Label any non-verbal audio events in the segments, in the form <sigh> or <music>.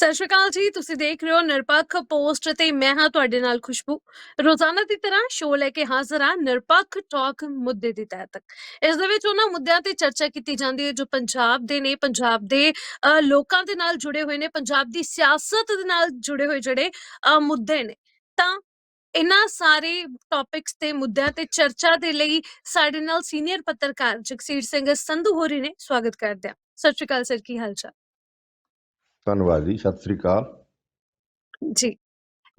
ਸਤਿ ਸ਼੍ਰੀ ਅਕਾਲ ਜੀ, ਤੁਸੀਂ ਦੇਖ ਰਹੇ ਹੋ ਨਿਰਪੱਖ ਪੋਸਟ ਤੇ ਮੈਂ ਹਾਂ ਤੁਹਾਡੇ ਨਾਲ ਖੁਸ਼ਬੂ। ਰੋਜ਼ਾਨਾ ਦੀ ਤਰ੍ਹਾਂ ਸ਼ੋਅ ਲੈ ਕੇ ਹਾਜ਼ਰ ਹਾਂ ਨਿਰਪੱਖ ਟਾਕ ਮੁੱਦੇ ਦੀ ਤਹਿ ਤੱਕ ਇਸ ਦੇ ਵਿੱਚ ਉਹਨਾਂ ਮੁੱਦਿਆਂ ਤੇ ਚਰਚਾ ਕੀਤੀ ਜਾਂਦੀ ਹੈ ਜੋ ਪੰਜਾਬ ਦੇ ਨੇ, ਪੰਜਾਬ ਦੇ ਲੋਕਾਂ ਦੇ ਨਾਲ ਜੁੜੇ ਹੋਏ ਨੇ, ਪੰਜਾਬ ਦੀ ਸਿਆਸਤ ਦੇ ਨਾਲ ਜੁੜੇ ਹੋਏ ਜਿਹੜੇ ਮੁੱਦੇ ਨੇ। ਤਾਂ ਇਹਨਾਂ ਸਾਰੇ ਟੌਪਿਕਸ ਤੇ ਮੁੱਦਿਆਂ ਤੇ ਚਰਚਾ ਦੇ ਲਈ ਸਾਡੇ ਨਾਲ ਸੀਨੀਅਰ ਪੱਤਰਕਾਰ ਜਗਸੀਰ ਸਿੰਘ ਸੰਧੂ ਹੋਰੀ ਨੇ ਸਵਾਗਤ ਕਰਦੇ ਹਾਂ। ਸਤਿ ਸ਼੍ਰੀ ਅਕਾਲ ਸਰ, ਕੀ ਹਾਲ ਚਾਲ? ਧੰਨਵਾਦ ਜੀ, ਸਤਿ ਸ੍ਰੀ ਅਕਾਲ। ਜੀ,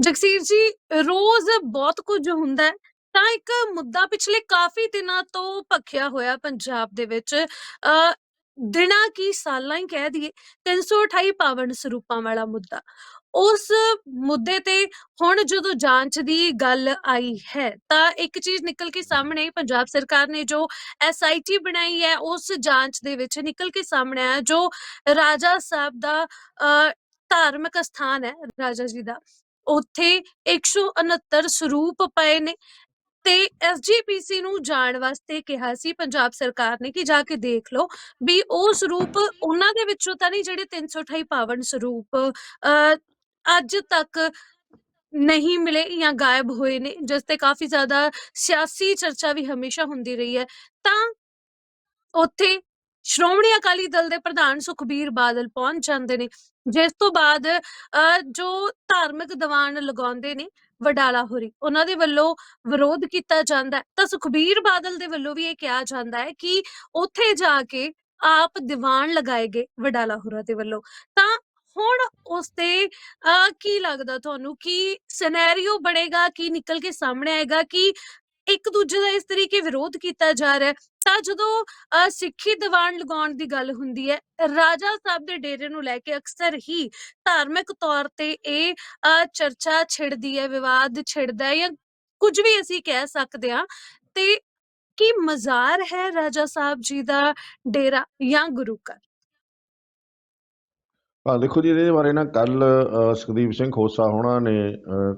ਜਗਸੀਰ ਜੀ, ਰੋਜ਼ ਬਹੁਤ ਕੁਝ ਹੁੰਦਾ ਹੈ, ਤਾਂ ਇੱਕ ਮੁੱਦਾ ਪਿਛਲੇ ਕਾਫੀ ਦਿਨਾਂ ਤੋਂ ਭਖਿਆ ਹੋਇਆ ਪੰਜਾਬ ਦੇ ਵਿੱਚ, ਅ, ਦਿਨਾਂ ਕੀ ਸਾਲਾਂ ਹੀ ਕਹਿ ਦਈਏ 328 ਪਾਵਨ ਸਰੂਪਾਂ ਵਾਲਾ ਮੁੱਦਾ। ਉਸ ਮੁੱਦੇ ਤੇ ਹੁਣ ਜਦੋਂ ਜਾਂਚ ਦੀ ਗੱਲ ਆਈ ਹੈ ਤਾਂ ਇੱਕ ਚੀਜ਼ ਨਿਕਲ ਕੇ ਸਾਹਮਣੇ ਆਈ ਪੰਜਾਬ ਸਰਕਾਰ ਨੇ ਜੋ ਐਸਆਈਟੀ ਬਣਾਈ ਹੈ ਉਸ ਜਾਂਚ ਦੇ ਵਿੱਚ ਨਿਕਲ ਕੇ ਸਾਹਮਣੇ ਆਇਆ ਜੋ ਰਾਜਾ ਸਾਹਿਬ ਦਾ ਧਾਰਮਿਕ ਸਥਾਨ ਹੈ ਰਾਜਾ ਜੀ ਦਾ ਉੱਥੇ 169 ਸਰੂਪ ਪਏ ਨੇ ਤੇ ਐਸਜੀਪੀਸੀ ਨੂੰ ਜਾਣ ਵਾਸਤੇ ਕਿਹਾ ਸੀ ਪੰਜਾਬ ਸਰਕਾਰ ਨੇ ਕਿ ਜਾ ਕੇ ਦੇਖ ਲਓ ਵੀ ਉਹ ਸਰੂਪ ਉਹਨਾਂ ਦੇ ਵਿੱਚੋਂ ਤਾਂ ਨਹੀਂ ਜਿਹੜੇ 328 ਪਾਵਨ ਸਰੂਪ ਅ, ਅੱਜ ਤੱਕ ਨਹੀਂ ਮਿਲੇ ਜਾਂ ਗਾਇਬ ਹੋਏ ਨੇ, ਜਿਸ ਤੇ ਕਾਫੀ ਜ਼ਿਆਦਾ ਸਿਆਸੀ ਚਰਚਾ ਵੀ ਹਮੇਸ਼ਾ ਹੁੰਦੀ ਰਹੀ ਹੈ। ਤਾਂ ਉੱਥੇ ਸ਼੍ਰੋਮਣੀ ਅਕਾਲੀ ਦਲ ਦੇ ਪ੍ਰਧਾਨ ਸੁਖਬੀਰ ਬਾਦਲ ਪਹੁੰਚ ਜਾਂਦੇ ਨੇ, ਜਿਸ ਤੋਂ ਬਾਅਦ ਜੋ ਧਾਰਮਿਕ ਦੀਵਾਨ ਲਗਾਉਂਦੇ ਨੇ ਵਡਾਲਾ ਹੋਰੀ, ਉਹਨਾਂ ਦੇ ਵੱਲੋਂ ਵਿਰੋਧ ਕੀਤਾ ਜਾਂਦਾ ਤਾਂ ਸੁਖਬੀਰ ਬਾਦਲ ਦੇ ਵੱਲੋਂ ਵੀ ਇਹ ਕਿਹਾ ਜਾਂਦਾ ਹੈ ਕਿ ਉੱਥੇ ਜਾ ਕੇ ਆਪ ਦੀਵਾਨ ਲਗਾਏ ਗਏ ਵਡਾਲਾ ਹੋਰਾਂ ਦੇ ਵੱਲੋਂ। ਤਾਂ ਹੁਣ ਉਸ ਤੇ ਕੀ ਲੱਗਦਾ ਤੁਹਾਨੂੰ ਕਿ ਸਿਨੈਰੀਓ ਬਣੇਗਾ, ਕੀ ਨਿਕਲ ਕੇ ਸਾਹਮਣੇ ਆਏਗਾ, ਕਿ ਇੱਕ ਦੂਜੇ ਦਾ ਇਸ ਤਰੀਕੇ ਵਿਰੋਧ ਕੀਤਾ ਜਾ ਰਿਹਾ ਤਾਂ ਜਦੋਂ ਸਿੱਖੀ ਦੀਵਾਨ ਲਗਾਉਣ ਦੀ ਗੱਲ ਹੁੰਦੀ ਹੈ, ਰਾਜਾ ਸਾਹਿਬ ਦੇ ਡੇਰੇ ਨੂੰ ਲੈ ਕੇ ਅਕਸਰ ਹੀ ਧਾਰਮਿਕ ਤੌਰ ਤੇ ਇਹ ਚਰਚਾ ਛਿੜਦੀ ਹੈ, ਵਿਵਾਦ ਛਿੜਦਾ ਹੈ ਜਾਂ ਕੁਝ ਵੀ ਅਸੀਂ ਕਹਿ ਸਕਦੇ ਹਾਂ, ਤੇ ਕੀ ਮਜ਼ਾਰ ਹੈ ਰਾਜਾ ਸਾਹਿਬ ਜੀ ਦਾ ਡੇਰਾ ਜਾਂ ਗੁਰੂ ਘਰ? ਆ ਦੇਖੋ ਜੀ ਇਹਦੇ ਬਾਰੇ ਨਾ ਕੱਲ ਸੁਖਦੀਪ ਸਿੰਘ ਖੋਸਾ ਹੋਣਾ ਨੇ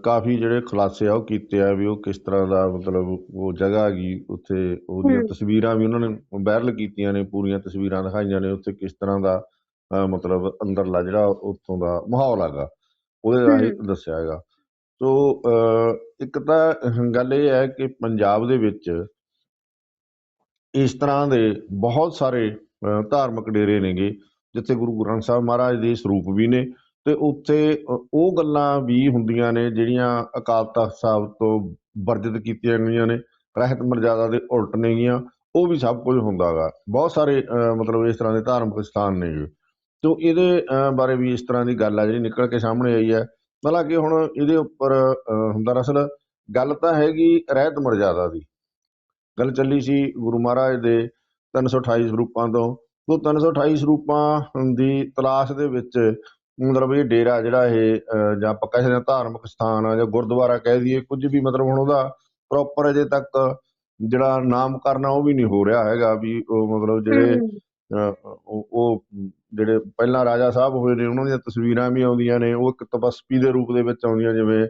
ਕਾਫੀ ਜਿਹੜੇ ਖੁਲਾਸੇ ਆ ਉਹ ਕੀਤੇ ਆ ਵੀ ਉਹ ਕਿਸ ਤਰ੍ਹਾਂ ਦਾ ਮਤਲਬ ਉਹ ਜਗ੍ਹਾ ਹੈਗੀ ਉੱਥੇ ਉਹਦੀਆਂ। ਤਸਵੀਰਾਂ ਵੀ ਉਹਨਾਂ ਨੇ ਵਾਇਰਲ ਕੀਤੀਆਂ ਨੇ ਪੂਰੀਆਂ ਤਸਵੀਰਾਂ ਦਿਖਾਈਆਂ ਨੇ ਉੱਥੇ ਕਿਸ ਤਰ੍ਹਾਂ ਦਾ ਮਤਲਬ ਅੰਦਰਲਾ ਜਿਹੜਾ ਉੱਥੋਂ ਦਾ ਮਾਹੌਲ ਹੈਗਾ ਉਹਦੇ ਰਾਹੀਂ ਹਮ। ਦੱਸਿਆ ਹੈਗਾ ਸੋ ਇੱਕ ਤਾਂ ਗੱਲ ਇਹ ਹੈ ਕਿ ਪੰਜਾਬ ਦੇ ਵਿੱਚ ਇਸ ਤਰ੍ਹਾਂ ਦੇ ਬਹੁਤ ਸਾਰੇ ਧਾਰਮਿਕ ਡੇਰੇ ਨੇਗੇ ਜਿੱਥੇ ਗੁਰੂ ਗ੍ਰੰਥ ਸਾਹਿਬ ਮਹਾਰਾਜ ਦੇ ਸਰੂਪ ਵੀ ਨੇ ਤੇ ਉੱਥੇ ਉਹ ਗੱਲਾਂ ਵੀ ਹੁੰਦੀਆਂ ਨੇ ਜਿਹੜੀਆਂ ਅਕਾਲ ਤਖਤ ਸਾਹਿਬ ਤੋਂ ਵਰਜਿਤ ਕੀਤੀਆਂ ਗਈਆਂ ਨੇ, ਰਹਿਤ ਮਰਜ਼ਾਦਾ ਦੇ ਉਲਟ ਨੇ ਗੀਆਂ ਉਹ ਵੀ ਸਭ ਕੁਝ ਹੁੰਦਾਗਾ ਬਹੁਤ ਸਾਰੇ ਮਤਲਬ ਇਸ ਤਰ੍ਹਾਂ ਦੇ ਧਾਰਮਿਕ ਸਥਾਨ ਨੇ ਤੋ ਇਹਦੇ ਬਾਰੇ ਵੀ ਇਸ ਤਰ੍ਹਾਂ ਦੀ ਗੱਲ ਆ ਜਿਹੜੀ ਨਿਕਲ ਕੇ ਸਾਹਮਣੇ ਆਈ ਹੈ। ਹਾਲਾਂਕਿ ਹੁਣ ਇਹਦੇ ਉੱਪਰ ਹੁੰਦਾ ਦਰਅਸਲ ਗੱਲ ਤਾਂ ਹੈਗੀ ਰਹਿਤ ਮਰਜ਼ਾਦਾ ਦੀ। ਗੱਲ ਚੱਲੀ ਸੀ ਗੁਰੂ ਮਹਾਰਾਜ ਦੇ 328 ਸਰੂਪਾਂ ਤੋਂ। ਉਹ 328 ਸਰੂਪਾਂ ਦੀ ਤਲਾਸ਼ ਦੇ ਵਿੱਚ ਮਤਲਬ ਇਹ ਡੇਰਾ ਜਿਹੜਾ ਇਹ ਜਾਂ ਸਕਦੇ ਹਾਂ ਧਾਰਮਿਕ ਸਥਾਨ ਆ ਜਾਂ ਗੁਰਦੁਆਰਾ ਕਹਿ ਦਈਏ ਕੁਝ ਵੀ ਮਤਲਬ ਹੁਣ ਉਹਦਾ ਪ੍ਰੋਪਰ ਅਜੇ ਤੱਕ ਜਿਹੜਾ ਨਾਮ ਕਰਨਾ ਉਹ ਵੀ ਨਹੀਂ ਹੋ ਰਿਹਾ ਹੈਗਾ ਵੀ ਉਹ ਮਤਲਬ ਜਿਹੜੇ ਉਹ ਜਿਹੜੇ ਪਹਿਲਾਂ ਰਾਜਾ ਸਾਹਿਬ ਹੋਏ ਨੇ ਉਹਨਾਂ ਦੀਆਂ ਤਸਵੀਰਾਂ ਵੀ ਆਉਂਦੀਆਂ ਨੇ ਉਹ ਇੱਕ ਤਪਸਵੀ ਦੇ ਰੂਪ ਦੇ ਵਿੱਚ ਆਉਂਦੀਆਂ ਜਿਵੇਂ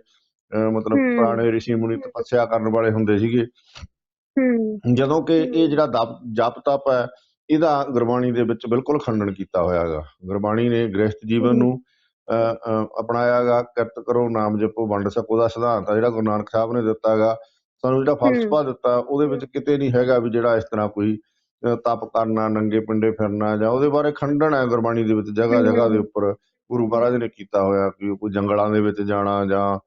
ਮਤਲਬ। ਪੁਰਾਣੇ ਰਿਸ਼ੀ ਮੁਨੀ ਤਪੱਸਿਆ ਕਰਨ ਵਾਲੇ ਹੁੰਦੇ ਸੀਗੇ। ਜਦੋਂ ਕਿ ਇਹ ਜਿਹੜਾ ਜਪ ਤਪ ਹੈ ਇਹਦਾ ਗੁਰਬਾਣੀ ਦੇ ਵਿੱਚ ਬਿਲਕੁਲ ਖੰਡਨ ਕੀਤਾ ਹੋਇਆ ਹੈਗਾ ਗੁਰਬਾਣੀ ਨੇ ਗ੍ਰਸਥ ਜੀਵਨ। ਨੂੰ ਅਹ, ਅਹ, ਅਪਣਾਇਆ ਹੈਗਾ ਕਿਰਤ ਕਰੋ ਨਾਮ ਜਪੋ ਵੰਡ ਸਕੋ ਦਾ ਸਿਧਾਂਤ ਆ ਜਿਹੜਾ ਗੁਰੂ ਨਾਨਕ ਸਾਹਿਬ ਨੇ ਦਿੱਤਾ ਹੈਗਾ ਸਾਨੂੰ ਜਿਹੜਾ ਫਲਸਫਾ ਦਿੱਤਾ ਉਹਦੇ ਵਿੱਚ ਕਿਤੇ ਨਹੀਂ ਹੈਗਾ ਵੀ ਜਿਹੜਾ ਇਸ ਤਰ੍ਹਾਂ ਕੋਈ ਤਪ ਕਰਨਾ ਨੰਗੇ ਪਿੰਡੇ ਫਿਰਨਾ ਜਾਂ ਉਹਦੇ ਬਾਰੇ ਖੰਡਨ ਹੈ ਗੁਰਬਾਣੀ ਦੇ ਵਿੱਚ ਜਗ੍ਹਾ ਜਗ੍ਹਾ ਦੇ। ਉੱਪਰ ਗੁਰੂ ਮਹਾਰਾਜ ਨੇ ਕੀਤਾ ਹੋਇਆ ਕਿ ਕੋਈ ਜੰਗਲਾਂ ਦੇ ਵਿੱਚ ਜਾਣਾ ਜਾਂ